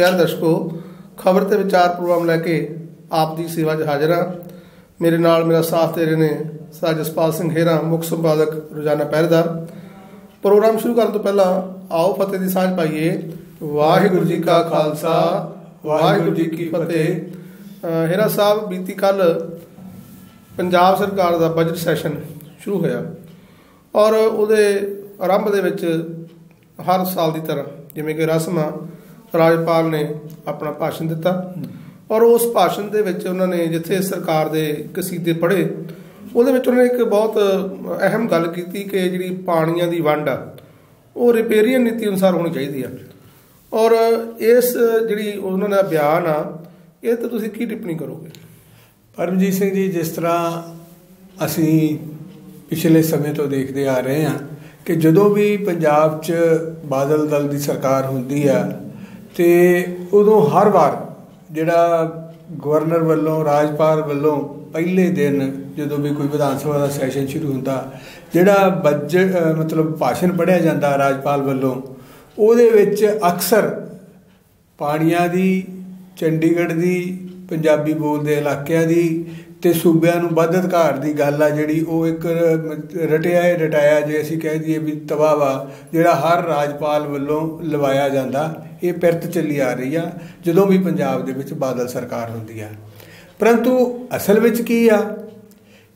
ਪਿਆਰ ਦਰਸ਼ਕੋ, ਖਬਰ ਤੇ ਵਿਚਾਰ ਪ੍ਰੋਗਰਾਮ ਲੈ ਕੇ ਆਪ ਦੀ ਸੇਵਾ 'ਚ ਹਾਜ਼ਰ ਹਾਂ। ਮੇਰੇ ਨਾਲ ਮੇਰਾ ਸਾਥ ਦੇ ਰਹੇ ਨੇ ਸਰ ਜਸਪਾਲ ਸਿੰਘ ਹੇਰਾ, ਮੁੱਖ ਸੰਪਾਦਕ ਰੋਜ਼ਾਨਾ ਪਹਿਰੇਦਾਰ। ਪ੍ਰੋਗਰਾਮ ਸ਼ੁਰੂ ਕਰਨ ਤੋਂ ਪਹਿਲਾਂ ਆਓ ਫਤਿਹ ਦੀ ਸਾਂਝ ਪਾਈਏ। ਵਾਹਿਗੁਰੂ ਜੀ ਕਾ ਖਾਲਸਾ, ਵਾਹਿਗੁਰੂ ਜੀ ਕੀ ਫਤਿਹ। ਹੇਰਾ ਸਾਹਿਬ, ਬੀਤੀ ਕੱਲ ਪੰਜਾਬ ਸਰਕਾਰ ਦਾ ਬਜਟ ਸੈਸ਼ਨ ਸ਼ੁਰੂ ਹੋਇਆ ਔਰ ਉਹਦੇ ਆਰੰਭ ਦੇ ਵਿੱਚ ਹਰ ਸਾਲ ਦੀ ਤਰ੍ਹਾਂ ਜਿਵੇਂ ਕਿ ਰਸਮਾਂ ਰਾਜਪਾਲ ਨੇ ਆਪਣਾ ਭਾਸ਼ਣ ਦਿੱਤਾ ਔਰ ਉਸ ਭਾਸ਼ਣ ਦੇ ਵਿੱਚ ਉਹਨਾਂ ਨੇ ਜਿੱਥੇ ਸਰਕਾਰ ਦੇ ਕਸੀਦੇ ਪੜ੍ਹੇ, ਉਹਦੇ ਵਿੱਚ ਉਹਨਾਂ ਨੇ ਇੱਕ ਬਹੁਤ ਅਹਿਮ ਗੱਲ ਕੀਤੀ ਕਿ ਜਿਹੜੀ ਪਾਣੀਆਂ ਦੀ ਵੰਡ ਆ, ਉਹ ਰਿਪੇਰੀਅਨ ਨੀਤੀ ਅਨੁਸਾਰ ਹੋਣੀ ਚਾਹੀਦੀ ਆ। ਔਰ ਇਸ ਜਿਹੜੀ ਉਹਨਾਂ ਦਾ ਬਿਆਨ ਆ, ਇਹ ਤੇ ਤੁਸੀਂ ਕੀ ਟਿੱਪਣੀ ਕਰੋਗੇ? ਪਰਮਜੀਤ ਸਿੰਘ ਜੀ, ਜਿਸ ਤਰ੍ਹਾਂ ਅਸੀਂ ਪਿਛਲੇ ਸਮੇਂ ਤੋਂ ਦੇਖਦੇ ਆ ਰਹੇ ਹਾਂ ਕਿ ਜਦੋਂ ਵੀ ਪੰਜਾਬ 'ਚ ਬਾਦਲ ਦਲ ਦੀ ਸਰਕਾਰ ਹੁੰਦੀ ਆ ਤੇ ਉਦੋਂ ਹਰ ਵਾਰ ਜਿਹੜਾ ਗਵਰਨਰ ਵੱਲੋਂ, ਰਾਜਪਾਲ ਵੱਲੋਂ ਪਹਿਲੇ ਦਿਨ ਜਦੋਂ ਵੀ ਕੋਈ ਵਿਧਾਨ ਸਭਾ ਦਾ ਸੈਸ਼ਨ ਸ਼ੁਰੂ ਹੁੰਦਾ, ਜਿਹੜਾ ਬਜਟ ਮਤਲਬ ਭਾਸ਼ਣ ਪੜਿਆ ਜਾਂਦਾ ਰਾਜਪਾਲ ਵੱਲੋਂ, ਉਹਦੇ ਵਿੱਚ ਅਕਸਰ ਪਾਣੀਆਂ ਦੀ, ਚੰਡੀਗੜ੍ਹ ਦੀ, ਪੰਜਾਬੀ ਬੋਲਦੇ ਇਲਾਕਿਆਂ ਦੀ ਤੇ ਸੂਬਿਆਂ ਨੂੰ ਵੱਧ ਅਧਿਕਾਰ ਦੀ ਗੱਲ ਆ ਜਿਹੜੀ ਉਹ ਇੱਕ ਰਟਿਆ ਹੈ ਰਟਾਇਆ ਜੇ ਅਸੀਂ ਕਹਿ ਦਈਏ ਵੀ ਤਵਾਵਾ ਜਿਹੜਾ ਹਰ ਰਾਜਪਾਲ ਵੱਲੋਂ ਲਵਾਇਆ ਜਾਂਦਾ, ਇਹ ਪਿਰਤ ਚੱਲੀ ਆ ਰਹੀ ਆ, ਜਦੋਂ ਵੀ ਪੰਜਾਬ ਦੇ ਵਿੱਚ ਬਾਦਲ ਸਰਕਾਰ ਹੁੰਦੀ ਆ। ਪਰੰਤੂ ਅਸਲ ਵਿੱਚ ਕੀ ਆ?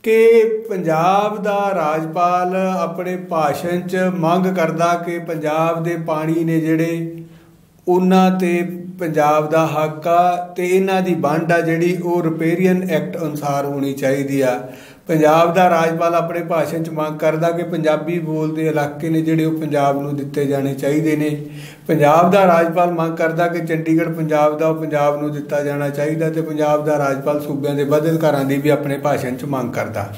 ਕਿ ਪੰਜਾਬ ਦਾ ਰਾਜਪਾਲ ਆਪਣੇ ਭਾਸ਼ਣ 'ਚ ਮੰਗ ਕਰਦਾ ਕਿ ਪੰਜਾਬ ਦੇ ਪਾਣੀ ਨੇ ਜਿਹੜੇ ਉਹਨਾਂ ਤੇ ਪੰਜਾਬ ਦਾ ਹੱਕ ਆ ਤੇ ਇਹਨਾਂ ਦੀ ਵੰਡ ਆ ਜਿਹੜੀ ਉਹ ਰਿਪੇਰੀਅਨ ਐਕਟ ਅਨੁਸਾਰ ਹੋਣੀ ਚਾਹੀਦੀ ਆ। ਪੰਜਾਬ ਦਾ ਰਾਜਪਾਲ ਆਪਣੇ ਭਾਸ਼ਣ 'ਚ ਮੰਗ ਕਰਦਾ ਕਿ ਪੰਜਾਬੀ ਬੋਲਦੇ ਇਲਾਕੇ ਨੇ ਜਿਹੜੇ ਉਹ ਪੰਜਾਬ ਨੂੰ ਦਿੱਤੇ ਜਾਣੇ ਚਾਹੀਦੇ ਨੇ। ਪੰਜਾਬ ਦਾ ਰਾਜਪਾਲ ਮੰਗ ਕਰਦਾ ਕਿ ਚੰਡੀਗੜ੍ਹ ਪੰਜਾਬ ਦਾ ਉਹ ਪੰਜਾਬ ਨੂੰ ਦਿੱਤਾ ਜਾਣਾ ਚਾਹੀਦਾ ਤੇ ਪੰਜਾਬ ਦਾ ਰਾਜਪਾਲ ਸੂਬਿਆਂ ਦੇ ਵੱਧ ਅਧਿਕਾਰਾਂ ਦੀ ਵੀ ਆਪਣੇ ਭਾਸ਼ਣ 'ਚ ਮੰਗ ਕਰਦਾ।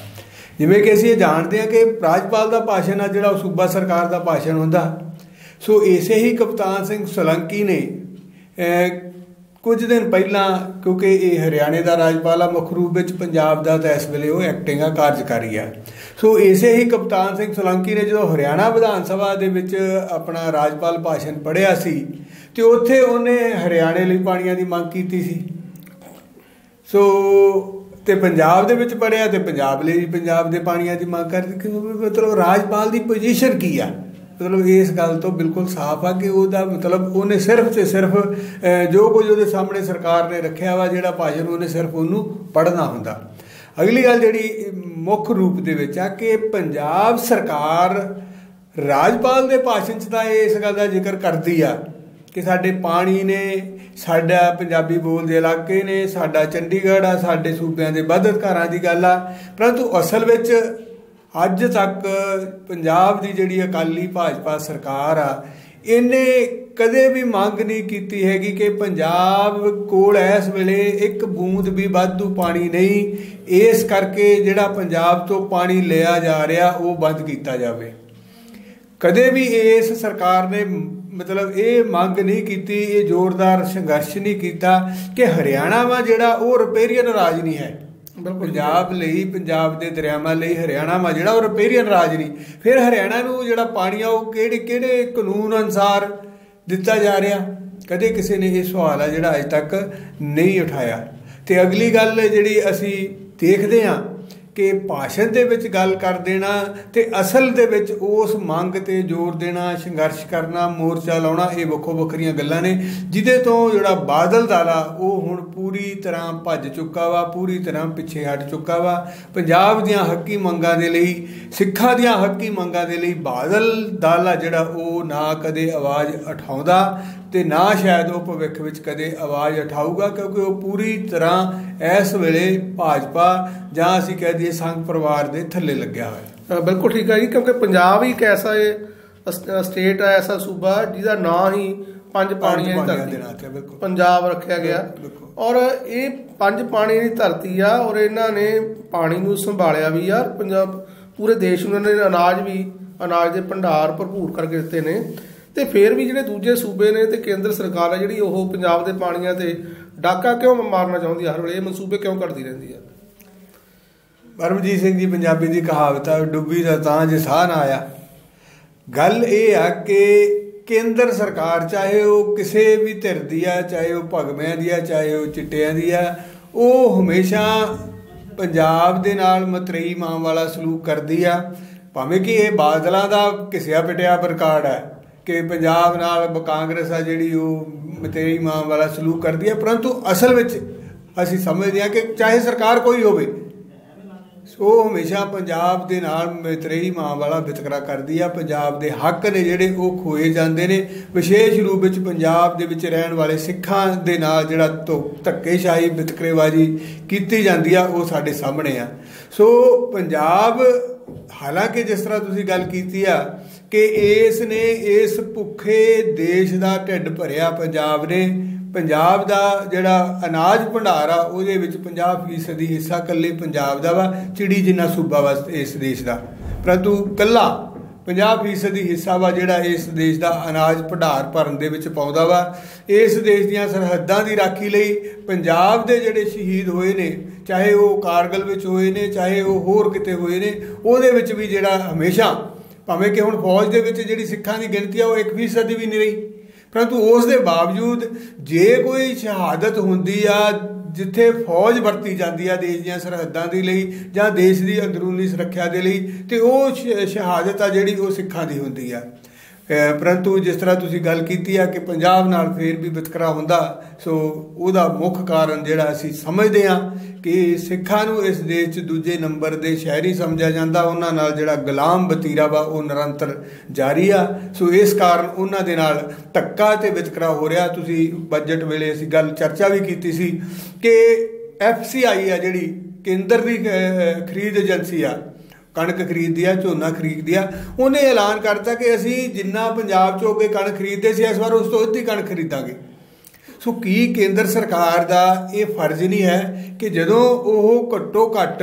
ਜਿਵੇਂ ਕਿ ਅਸੀਂ ਇਹ ਜਾਣਦੇ ਹਾਂ ਕਿ ਰਾਜਪਾਲ ਦਾ ਭਾਸ਼ਣ ਆ ਜਿਹੜਾ ਉਹ ਸੂਬਾ ਸਰਕਾਰ ਦਾ ਭਾਸ਼ਣ ਹੁੰਦਾ। ਸੋ ਇਸੇ ਹੀ ਕਪਤਾਨ ਸਿੰਘ ਸੋਲੰਕੀ ਨੇ ਕੁਝ ਦਿਨ ਪਹਿਲਾਂ, ਕਿਉਂਕਿ ਇਹ ਹਰਿਆਣੇ ਦਾ ਰਾਜਪਾਲ ਆ ਮੁੱਖ ਵਿੱਚ ਪੰਜਾਬ ਦਾ, ਤਾਂ ਇਸ ਵੇਲੇ ਉਹ ਐਕਟਿੰਗ ਆ, ਕਾਰਜਕਾਰੀ ਆ। ਸੋ ਇਸੇ ਹੀ ਕਪਤਾਨ ਸਿੰਘ ਸੋਲੰਕੀ ਨੇ ਜਦੋਂ ਹਰਿਆਣਾ ਵਿਧਾਨ ਸਭਾ ਦੇ ਵਿੱਚ ਆਪਣਾ ਰਾਜਪਾਲ ਭਾਸ਼ਣ ਪੜਿਆ ਸੀ, ਤੇ ਉੱਥੇ ਉਹਨੇ ਹਰਿਆਣੇ ਲਈ ਪਾਣੀਆਂ ਦੀ ਮੰਗ ਕੀਤੀ ਸੀ। ਸੋ ਤੇ ਪੰਜਾਬ ਦੇ ਵਿੱਚ ਪੜਿਆ ਤੇ ਪੰਜਾਬ ਲਈ ਪੰਜਾਬ ਦੇ ਪਾਣੀਆਂ ਦੀ ਮੰਗ ਕਰਦੀ ਮਤਲਬ ਰਾਜਪਾਲ ਦੀ ਪੋਜੀਸ਼ਨ ਕੀ ਆ? ਮਤਲਬ ਇਸ ਗੱਲ ਤੋਂ ਬਿਲਕੁਲ ਸਾਫ਼ ਆ ਕਿ ਉਹਦਾ ਮਤਲਬ ਉਹਨੇ ਸਿਰਫ ਤੇ ਸਿਰਫ ਜੋ ਕੁਝ ਉਹਦੇ ਸਾਹਮਣੇ ਸਰਕਾਰ ਨੇ ਰੱਖਿਆ ਵਾ, ਜਿਹੜਾ ਭਾਸ਼ਣ ਉਹਨੇ ਸਿਰਫ ਉਹਨੂੰ ਪੜ੍ਹਨਾ ਹੁੰਦਾ। ਅਗਲੀ ਗੱਲ ਜਿਹੜੀ ਮੁੱਖ ਰੂਪ ਦੇ ਵਿੱਚ ਆ ਕਿ ਪੰਜਾਬ ਸਰਕਾਰ ਰਾਜਪਾਲ ਦੇ ਭਾਸ਼ਣ 'ਚ ਤਾਂ ਇਸ ਗੱਲ ਦਾ ਜ਼ਿਕਰ ਕਰਦੀ ਆ ਕਿ ਸਾਡੇ ਪਾਣੀ ਨੇ, ਸਾਡਾ ਪੰਜਾਬੀ ਬੋਲਦੇ ਇਲਾਕੇ ਨੇ, ਸਾਡਾ ਚੰਡੀਗੜ੍ਹ ਆ, ਸਾਡੇ ਸੂਬਿਆਂ ਦੇ ਵੱਧ ਅਧਿਕਾਰਾਂ ਦੀ ਗੱਲ ਆ, ਪਰੰਤੂ ਅਸਲ ਵਿੱਚ ਅੱਜ ਤੱਕ ਪੰਜਾਬ ਦੀ ਜਿਹੜੀ ਅਕਾਲੀ ਭਾਜਪਾ ਸਰਕਾਰ ਆ, ਇਹਨੇ ਕਦੇ ਵੀ ਮੰਗ ਨਹੀਂ ਕੀਤੀ ਹੈਗੀ ਕਿ ਪੰਜਾਬ ਕੋਲ ਇਸ ਵੇਲੇ ਇੱਕ ਬੂੰਦ ਵੀ ਵਾਧੂ ਪਾਣੀ ਨਹੀਂ। ਇਸ ਕਰਕੇ ਜਿਹੜਾ ਪੰਜਾਬ ਤੋਂ ਪਾਣੀ ਲਿਆ ਜਾ ਰਿਹਾ, ਉਹ ਬੰਦ ਕੀਤਾ ਜਾਵੇ। ਕਦੇ ਵੀ ਇਸ ਸਰਕਾਰ ਨੇ ਮਤਲਬ ਇਹ ਮੰਗ ਨਹੀਂ ਕੀਤੀ, ਇਹ ਜ਼ੋਰਦਾਰ ਸੰਘਰਸ਼ ਨਹੀਂ ਕੀਤਾ ਕਿ ਹਰਿਆਣਾ ਵਾ ਜਿਹੜਾ, ਉਹ ਰਿਪੇਰੀਅਨ ਰਾਜ ਨਹੀਂ ਹੈ। ਪੰਜਾਬ ਲਈ, ਪੰਜਾਬ ਦੇ ਦਰਿਆਵਾਂ ਲਈ ਹਰਿਆਣਾ ਮਾ ਜਿਹੜਾ ਉਹ ਰਿਪੇਰੀਅਨ ਰਾਜ ਨਹੀਂ। ਫਿਰ ਹਰਿਆਣਾ ਨੂੰ ਜਿਹੜਾ ਪਾਣੀ ਆ ਉਹ ਕਿਹੜੇ ਕਿਹੜੇ ਕਾਨੂੰਨ ਅਨਸਾਰ ਦਿੱਤਾ ਜਾ ਰਿਹਾ? ਕਦੇ ਕਿਸੇ ਨੇ ਇਹ ਸਵਾਲ ਆ ਜਿਹੜਾ ਅਜੇ ਤੱਕ ਨਹੀਂ ਉਠਾਇਆ। ਤੇ ਅਗਲੀ ਗੱਲ ਜਿਹੜੀ ਅਸੀਂ ਦੇਖਦੇ ਹਾਂ ਕਿ ਭਾਸ਼ਣ ਦੇ ਵਿੱਚ ਗੱਲ ਕਰ ਦੇਣਾ ਤੇ ਅਸਲ ਦੇ ਵਿੱਚ ਉਸ ਮੰਗ ਤੇ ਜ਼ੋਰ ਦੇਣਾ, ਸੰਘਰਸ਼ ਕਰਨਾ, ਮੋਰਚਾ ਲਾਉਣਾ, ਇਹ ਵੱਖੋ ਵੱਖਰੀਆਂ ਗੱਲਾਂ ਨੇ, ਜਿਹਦੇ ਤੋਂ ਜਿਹੜਾ ਬਾਦਲ ਦਾਲਾ ਉਹ ਹੁਣ ਪੂਰੀ ਤਰ੍ਹਾਂ ਭੱਜ ਚੁੱਕਾ ਵਾ, ਪੂਰੀ ਤਰ੍ਹਾਂ ਪਿੱਛੇ ਹਟ ਚੁੱਕਾ ਵਾ। ਪੰਜਾਬ ਦੀਆਂ ਹੱਕੀ ਮੰਗਾਂ ਦੇ ਲਈ, ਸਿੱਖਾਂ ਦੀਆਂ ਹੱਕੀ ਮੰਗਾਂ ਦੇ ਲਈ ਬਾਦਲ ਦਾਲਾ ਜਿਹੜਾ ਉਹ ਨਾ ਕਦੇ ਆਵਾਜ਼ ਉਠਾਉਂਦਾ। ਤੇ ਨਾ ਸ਼ਾਇਦ ਉਹ ਭਵਿੱਖ ਵਿੱਚ ਕਦੇ ਆਵਾਜ਼ ਉਠਾਊਗਾ ਕਿਉਂਕਿ ਉਹ ਪੂਰੀ ਤਰ੍ਹਾਂ ਇਸ ਵੇਲੇ ਭਾਜਪਾ ਜਾਂ ਅਸੀਂ ਕਹਿ ਦਈਏ ਸੰਘ ਪਰਿਵਾਰ ਦੇ ਥੱਲੇ ਲੱਗਿਆ ਹੋਇਆ। ਬਿਲਕੁਲ ਠੀਕ ਹੈ ਜੀ ਕਿਉਂਕਿ ਪੰਜਾਬ ਹੀ ਇੱਕ ਐਸਾ ਸਟੇਟ ਹੈ ਐਸਾ ਸੂਬਾ ਜਿਹਦਾ ਨਾਂ ਹੀ ਪੰਜ ਪਾਣੀਆਂ ਦੀ ਧਰਤੀ। ਪੰਜਾਬ ਰੱਖਿਆ ਗਿਆ। ਔਰ ਇਹ ਪੰਜ ਪਾਣੀ ਦੀ ਧਰਤੀ ਆ ਔਰ ਇਹਨਾਂ ਨੇ ਪਾਣੀ ਨੂੰ ਸੰਭਾਲਿਆ ਵੀ ਆ ਪੰਜਾਬ ਪੂਰੇ ਦੇਸ਼ ਨੂੰ ਇਹਨਾਂ ਨੇ ਅਨਾਜ ਵੀ ਅਨਾਜ ਦੇ ਭੰਡਾਰ ਭਰਪੂਰ ਕਰਕੇ ਦਿੱਤੇ ਨੇ। ਤੇ ਫਿਰ ਵੀ ਜਿਹੜੇ ਦੂਜੇ ਸੂਬੇ ਨੇ ਤੇ ਕੇਂਦਰ ਸਰਕਾਰ ਹੈ ਜਿਹੜੀ ਉਹ ਪੰਜਾਬ ਦੇ ਪਾਣੀਆਂ ਤੇ ਡਾਕਾ ਕਿਉਂ ਮਾਰਨਾ ਚਾਹੁੰਦੀ ਹਰ ਵੇਲੇ ਇਹ ਮਨਸੂਬੇ ਕਿਉਂ ਕਰਦੀ ਰਹਿੰਦੀ ਆ ਪਰਮਜੀਤ ਸਿੰਘ ਜੀ ਪੰਜਾਬੀ ਦੀ ਕਹਾਵਤ ਆ ਡੁੱਬੀ ਦਾ ਤਾਂ ਜੇ ਸਾਹ ਨਾ ਆਇਆ। ਗੱਲ ਇਹ ਆ ਕਿ ਕੇਂਦਰ ਸਰਕਾਰ ਚਾਹੇ ਉਹ ਕਿਸੇ ਵੀ ਧਿਰ ਦੀ ਆ, ਚਾਹੇ ਉਹ ਭਗਮਿਆਂ ਦੀ ਆ, ਚਾਹੇ ਉਹ ਚਿੱਟਿਆਂ ਦੀ ਆ, ਉਹ ਹਮੇਸ਼ਾ ਪੰਜਾਬ ਦੇ ਨਾਲ ਮਤਰੇਈ ਮਾਂ ਵਾਲਾ ਸਲੂਕ ਕਰਦੀ ਆ। ਭਾਵੇਂ ਕਿ ਇਹ ਬਾਦਲਾਂ ਦਾ ਕਿਸਿਆ ਪਿਟਿਆ ਪ੍ਰਕਾਰਡ ਹੈ। ਕਿ ਪੰਜਾਬ ਨਾਲ ਕਾਂਗਰਸ ਆ ਜਿਹੜੀ ਉਹ ਮਤਰੇਈ ਮਾਂ ਵਾਲਾ ਸਲੂਕ ਕਰਦੀ ਹੈ ਪਰੰਤੂ ਅਸਲ ਵਿੱਚ ਅਸੀਂ ਸਮਝਦੇ ਹਾਂ ਕਿ ਚਾਹੇ ਸਰਕਾਰ ਕੋਈ ਹੋਵੇ ਸੋ ਹਮੇਸ਼ਾ ਪੰਜਾਬ ਦੇ ਨਾਲ ਮਤਰੇਈ ਮਾਂ ਵਾਲਾ ਵਿਤਕਰਾ ਕਰਦੀ ਆ। ਪੰਜਾਬ ਦੇ ਹੱਕ ਨੇ ਜਿਹੜੇ ਉਹ ਖੋਏ ਜਾਂਦੇ ਨੇ। ਵਿਸ਼ੇਸ਼ ਰੂਪ ਵਿੱਚ ਪੰਜਾਬ ਦੇ ਵਿੱਚ ਰਹਿਣ ਵਾਲੇ ਸਿੱਖਾਂ ਦੇ ਨਾਲ ਜਿਹੜਾ ਧੱਕੇਸ਼ਾਹੀ, ਵਿਤਕਰੇਵਾਜੀ ਕੀਤੀ ਜਾਂਦੀ ਆ, ਉਹ ਸਾਡੇ ਸਾਹਮਣੇ ਆ। ਸੋ ਪੰਜਾਬ, ਹਾਲਾਂਕਿ ਜਿਸ ਤਰ੍ਹਾਂ ਤੁਸੀਂ ਗੱਲ ਕੀਤੀ ਆ ਕਿ ਇਸ ਨੇ ਇਸ ਭੁੱਖੇ ਦੇਸ਼ ਦਾ ਢਿੱਡ ਭਰਿਆ ਪੰਜਾਬ ਨੇ। ਪੰਜਾਬ ਦਾ ਜਿਹੜਾ ਅਨਾਜ ਭੰਡਾਰ ਆ, ਉਹਦੇ ਵਿੱਚ 50% ਦੀ ਹਿੱਸਾ ਕੱਲੇ ਪੰਜਾਬ ਦਾ ਵਾ, ਚਿੜੀ ਜਿੰਨਾ ਸੂਬਾ ਵਾ ਇਸ ਦੇਸ਼ ਦਾ। ਪਰੰਤੂ ਕੱਲਾ 50% ਦੀ ਹਿੱਸਾ ਵਾ ਜਿਹੜਾ ਇਸ ਦੇਸ਼ ਦਾ ਅਨਾਜ ਭੰਡਾਰ ਭਰਨ ਦੇ ਵਿੱਚ ਪਾਉਂਦਾ ਵਾ। ਇਸ ਦੇਸ਼ ਦੀਆਂ ਸਰਹੱਦਾਂ ਦੀ ਰਾਖੀ ਲਈ ਪੰਜਾਬ ਦੇ ਜਿਹੜੇ ਸ਼ਹੀਦ ਹੋਏ ਨੇ, ਚਾਹੇ ਉਹ ਕਾਰਗਲ ਵਿੱਚ ਹੋਏ ਨੇ, ਚਾਹੇ ਉਹ ਹੋਰ ਕਿਤੇ ਹੋਏ ਨੇ, ਉਹਦੇ ਵਿੱਚ ਵੀ ਜਿਹੜਾ ਹਮੇਸ਼ਾ ਭਾਵੇਂ ਕਿ ਹੁਣ ਫੌਜ ਦੇ ਵਿੱਚ ਜਿਹੜੀ ਸਿੱਖਾਂ ਦੀ ਗਿਣਤੀ ਆ, ਉਹ 1% ਦੀ ਵੀ ਨਹੀਂ ਰਹੀ। ਪਰੰਤੂ ਉਸ ਦੇ ਬਾਵਜੂਦ ਜੇ ਕੋਈ ਸ਼ਹਾਦਤ ਹੁੰਦੀ ਆ, ਜਿੱਥੇ ਫੌਜ ਵਰਤੀ ਜਾਂਦੀ ਆ ਦੇਸ਼ ਦੀਆਂ ਸਰਹੱਦਾਂ ਦੇ ਲਈ ਜਾਂ ਦੇਸ਼ ਦੀ ਅੰਦਰੂਨੀ ਸੁਰੱਖਿਆ ਦੇ ਲਈ, ਤੇ ਉਹ ਸ਼ਹਾਦਤ ਆ ਜਿਹੜੀ ਉਹ ਸਿੱਖਾਂ ਦੀ ਹੁੰਦੀ ਆ। ਪਰੰਤੂ ਜਿਸ ਤਰ੍ਹਾਂ ਤੁਸੀਂ ਗੱਲ ਕੀਤੀ ਆ ਕਿ ਪੰਜਾਬ ਨਾਲ ਫੇਰ ਵੀ ਵਿਤਕਰਾ ਹੁੰਦਾ, ਸੋ ਉਹਦਾ ਮੁੱਖ ਕਾਰਨ ਜਿਹੜਾ ਅਸੀਂ ਸਮਝਦੇ ਆ ਕਿ ਸਿੱਖਾਂ ਨੂੰ ਇਸ ਦੇਸ਼ 'ਚ ਦੂਜੇ ਨੰਬਰ ਦੇ ਸ਼ਹਿਰੀ ਸਮਝਿਆ ਜਾਂਦਾ, ਉਹਨਾਂ ਨਾਲ ਜਿਹੜਾ ਗੁਲਾਮ ਬਤੀਰਾ ਵਾ ਉਹ ਨਿਰੰਤਰ ਜਾਰੀ ਆ। ਸੋ ਇਸ ਕਾਰਨ ਉਹਨਾਂ ਦੇ ਨਾਲ ਧੱਕਾ ਤੇ ਵਿਤਕਰਾ ਹੋ ਰਿਹਾ। ਤੁਸੀਂ ਬਜਟ ਵੇਲੇ ਅਸੀਂ ਗੱਲ ਚਰਚਾ ਵੀ ਕੀਤੀ ਸੀ ਕਿ ਐਫਸੀਆਈ ਆ ਜਿਹੜੀ ਕੇਂਦਰ ਦੀ ਖਰੀਦ ਏਜੰਸੀ ਆ ਕਣਕ ਖਰੀਦਦੀ ਆ, ਝੋਨਾ ਖਰੀਦਦੀ ਆ। ਉਹਨੇ ਐਲਾਨ ਕਰਤਾ ਕਿ ਅਸੀਂ ਜਿੰਨਾ ਪੰਜਾਬ ਚੋਂ ਕੇ ਕਣਕ ਖਰੀਦਦੇ ਸੀ, ਇਸ ਵਾਰ ਉਸ ਤੋਂ ਅੱਧੀ ਕਣਕ ਖਰੀਦਾਂਗੇ। ਸੋ ਕੀ ਕੇਂਦਰ ਸਰਕਾਰ ਦਾ ਇਹ ਫਰਜ਼ ਨਹੀਂ ਹੈ ਕਿ ਜਦੋਂ ਉਹ ਘੱਟੋ ਘੱਟ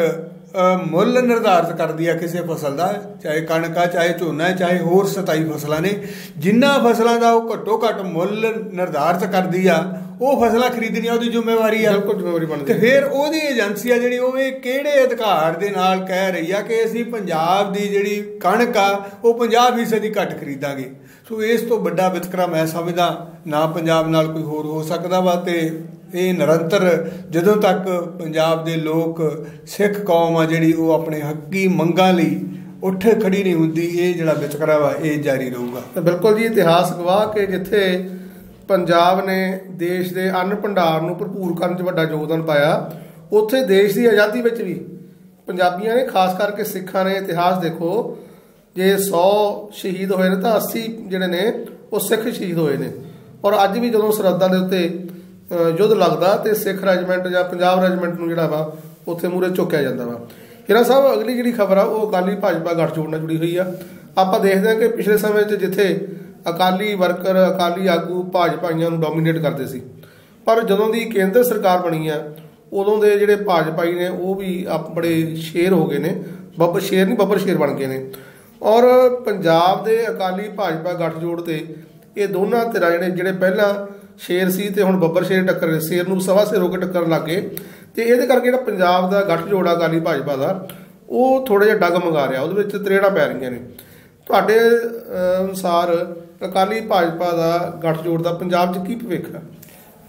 ਮੁੱਲ ਨਿਰਧਾਰਿਤ ਕਰਦੀ ਆ ਕਿਸੇ ਫਸਲ ਦਾ ਚਾਹੇ ਕਣਕਾ ਚਾਹੇ ਝੋਨਾ ਚਾਹੇ ਹੋਰ 27 ਫਸਲਾਂ ਨੇ ਜਿੰਨਾ ਫਸਲਾਂ ਦਾ ਉਹ ਘੱਟੋ ਘੱਟ ਮੁੱਲ ਨਿਰਧਾਰਿਤ ਕਰਦੀ ਆ ਉਹ ਫਸਲਾਂ ਖਰੀਦਣੀਆਂ ਉਹਦੀ ਜ਼ਿੰਮੇਵਾਰੀ ਆ। ਬਿਲਕੁਲ ਜ਼ਿੰਮੇਵਾਰੀ ਬਣਦੀ ਤੇ ਫਿਰ ਉਹਦੀ ਏਜੰਸੀ ਆ ਜਿਹੜੀ ਉਹ ਇਹ ਕਿਹੜੇ ਅਧਿਕਾਰ ਦੇ ਨਾਲ ਕਹਿ ਰਹੀ ਆ ਕਿ ਅਸੀਂ ਪੰਜਾਬ ਦੀ ਜਿਹੜੀ ਕਣਕ ਆ ਉਹ 50% ਦੀ ਘੱਟ ਖਰੀਦਾਂਗੇ। ਸੋ ਇਸ ਤੋਂ ਵੱਡਾ ਵਿਤਕਰਾ ਮੈਂ ਸਮਝਦਾ ਨਾ ਪੰਜਾਬ ਨਾਲ ਕੋਈ ਹੋਰ ਹੋ ਸਕਦਾ ਵਾ ਤੇ ਇਹ ਨਿਰੰਤਰ, ਜਦੋਂ ਤੱਕ ਪੰਜਾਬ ਦੇ ਲੋਕ, ਸਿੱਖ ਕੌਮ ਆ ਜਿਹੜੀ ਉਹ ਆਪਣੇ ਹੱਕੀ ਮੰਗਾਂ ਲਈ ਉੱਠ ਖੜੀ ਨਹੀਂ ਹੁੰਦੀ, ਇਹ ਜਿਹੜਾ ਵਿਤਕਰਾ ਵਾ, ਇਹ ਜਾਰੀ ਰਹੂਗਾ। ਬਿਲਕੁਲ ਜੀ, ਇਤਿਹਾਸ ਗਵਾਹ ਕਿ ਜਿੱਥੇ ਪੰਜਾਬ ਨੇ ਦੇਸ਼ ਦੇ ਅੰਨ ਭੰਡਾਰ ਨੂੰ ਭਰਪੂਰ ਕਰਨ 'ਚ ਵੱਡਾ ਯੋਗਦਾਨ ਪਾਇਆ, ਉੱਥੇ ਦੇਸ਼ ਦੀ ਆਜ਼ਾਦੀ ਵਿੱਚ ਵੀ ਪੰਜਾਬੀਆਂ ਨੇ, ਖਾਸ ਕਰਕੇ ਸਿੱਖਾਂ ਨੇ ਇਤਿਹਾਸ ਦੇਖੋ, ਜੇ 100 ਸ਼ਹੀਦ ਹੋਏ ਨੇ ਤਾਂ 80 ਜਿਹੜੇ ਨੇ, ਉਹ ਸਿੱਖ ਸ਼ਹੀਦ ਹੋਏ ਨੇ। ਔਰ ਅੱਜ ਵੀ ਜਦੋਂ ਸਰਹੱਦਾਂ ਦੇ ਉੱਤੇ ਯੁੱਧ ਲੱਗਦਾ ਤੇ ਸਿੱਖ ਰੈਜੀਮੈਂਟ ਜਾਂ ਪੰਜਾਬ ਰੈਜੀਮੈਂਟ ਨੂੰ ਜਿਹੜਾ ਵਾ, ਉੱਥੇ ਮੂਰੇ ਝੁਕਿਆ ਜਾਂਦਾ ਵਾ। ਹੀਰਾ ਸਾਹਿਬ, ਅਗਲੀ ਜਿਹੜੀ ਖਬਰ ਆ, ਉਹ ਅਕਾਲੀ ਭਾਜਪਾ ਗੱਠਜੋੜ ਨਾਲ ਜੁੜੀ ਹੋਈ ਆ। ਆਪਾਂ ਦੇਖਦੇ ਹਾਂ ਕਿ ਪਿਛਲੇ ਸਮੇਂ 'ਚ ਜਿੱਥੇ ਅਕਾਲੀ ਵਰਕਰ, ਅਕਾਲੀ ਆਗੂ ਭਾਜਪਾਈਆਂ ਨੂੰ ਡੋਮੀਨੇਟ ਕਰਦੇ ਸੀ, ਪਰ ਜਦੋਂ ਦੀ ਕੇਂਦਰ ਸਰਕਾਰ ਬਣੀ ਆ, ਉਦੋਂ ਦੇ ਜਿਹੜੇ ਭਾਜਪਾਈ ਨੇ, ਉਹ ਵੀ ਆਪ ਬੜੇ ਸ਼ੇਰ ਹੋ ਗਏ ਨੇ। ਬੱਬਰ ਸ਼ੇਰ ਨਹੀਂ, ਬੱਬਰ ਸ਼ੇਰ ਬਣ ਗਏ ਨੇ। ਔਰ ਪੰਜਾਬ ਦੇ ਅਕਾਲੀ ਭਾਜਪਾ ਗੱਠਜੋੜ ਤੇ ਇਹ ਦੋਨਾਂ ਧਿਰਾਂ ਜਿਹੜੇ ਜਿਹੜੇ ਪਹਿਲਾਂ ਸ਼ੇਰ ਸੀ ਤੇ ਹੁਣ ਬੱਬਰ ਸ਼ੇਰ ਟੱਕਰ ਸ਼ੇਰ ਨੂੰ ਸਵਾ ਸਿਰ ਹੋ ਕੇ ਟੱਕਰ ਲੱਗੇ ਤੇ ਇਹਦੇ ਕਰਕੇ ਜਿਹੜਾ ਪੰਜਾਬ ਦਾ ਗੱਠਜੋੜ ਆ ਅਕਾਲੀ ਭਾਜਪਾ ਦਾ, ਉਹ ਥੋੜਾ ਜਿਹਾ ਡਗ ਮੰਗਾ ਰਿਹਾ। ਉਹਦੇ ਵਿੱਚ ਤਰੇੜਾ ਪੈ ਰਹੀਆਂ ਨੇ। ਤੁਹਾਡੇ ਅਨੁਸਾਰ ਅਕਾਲੀ ਭਾਜਪਾ ਦਾ ਗੱਠਜੋੜ ਦਾ ਪੰਜਾਬ 'ਚ ਕੀ ਭਵਿੱਖ ਹੈ?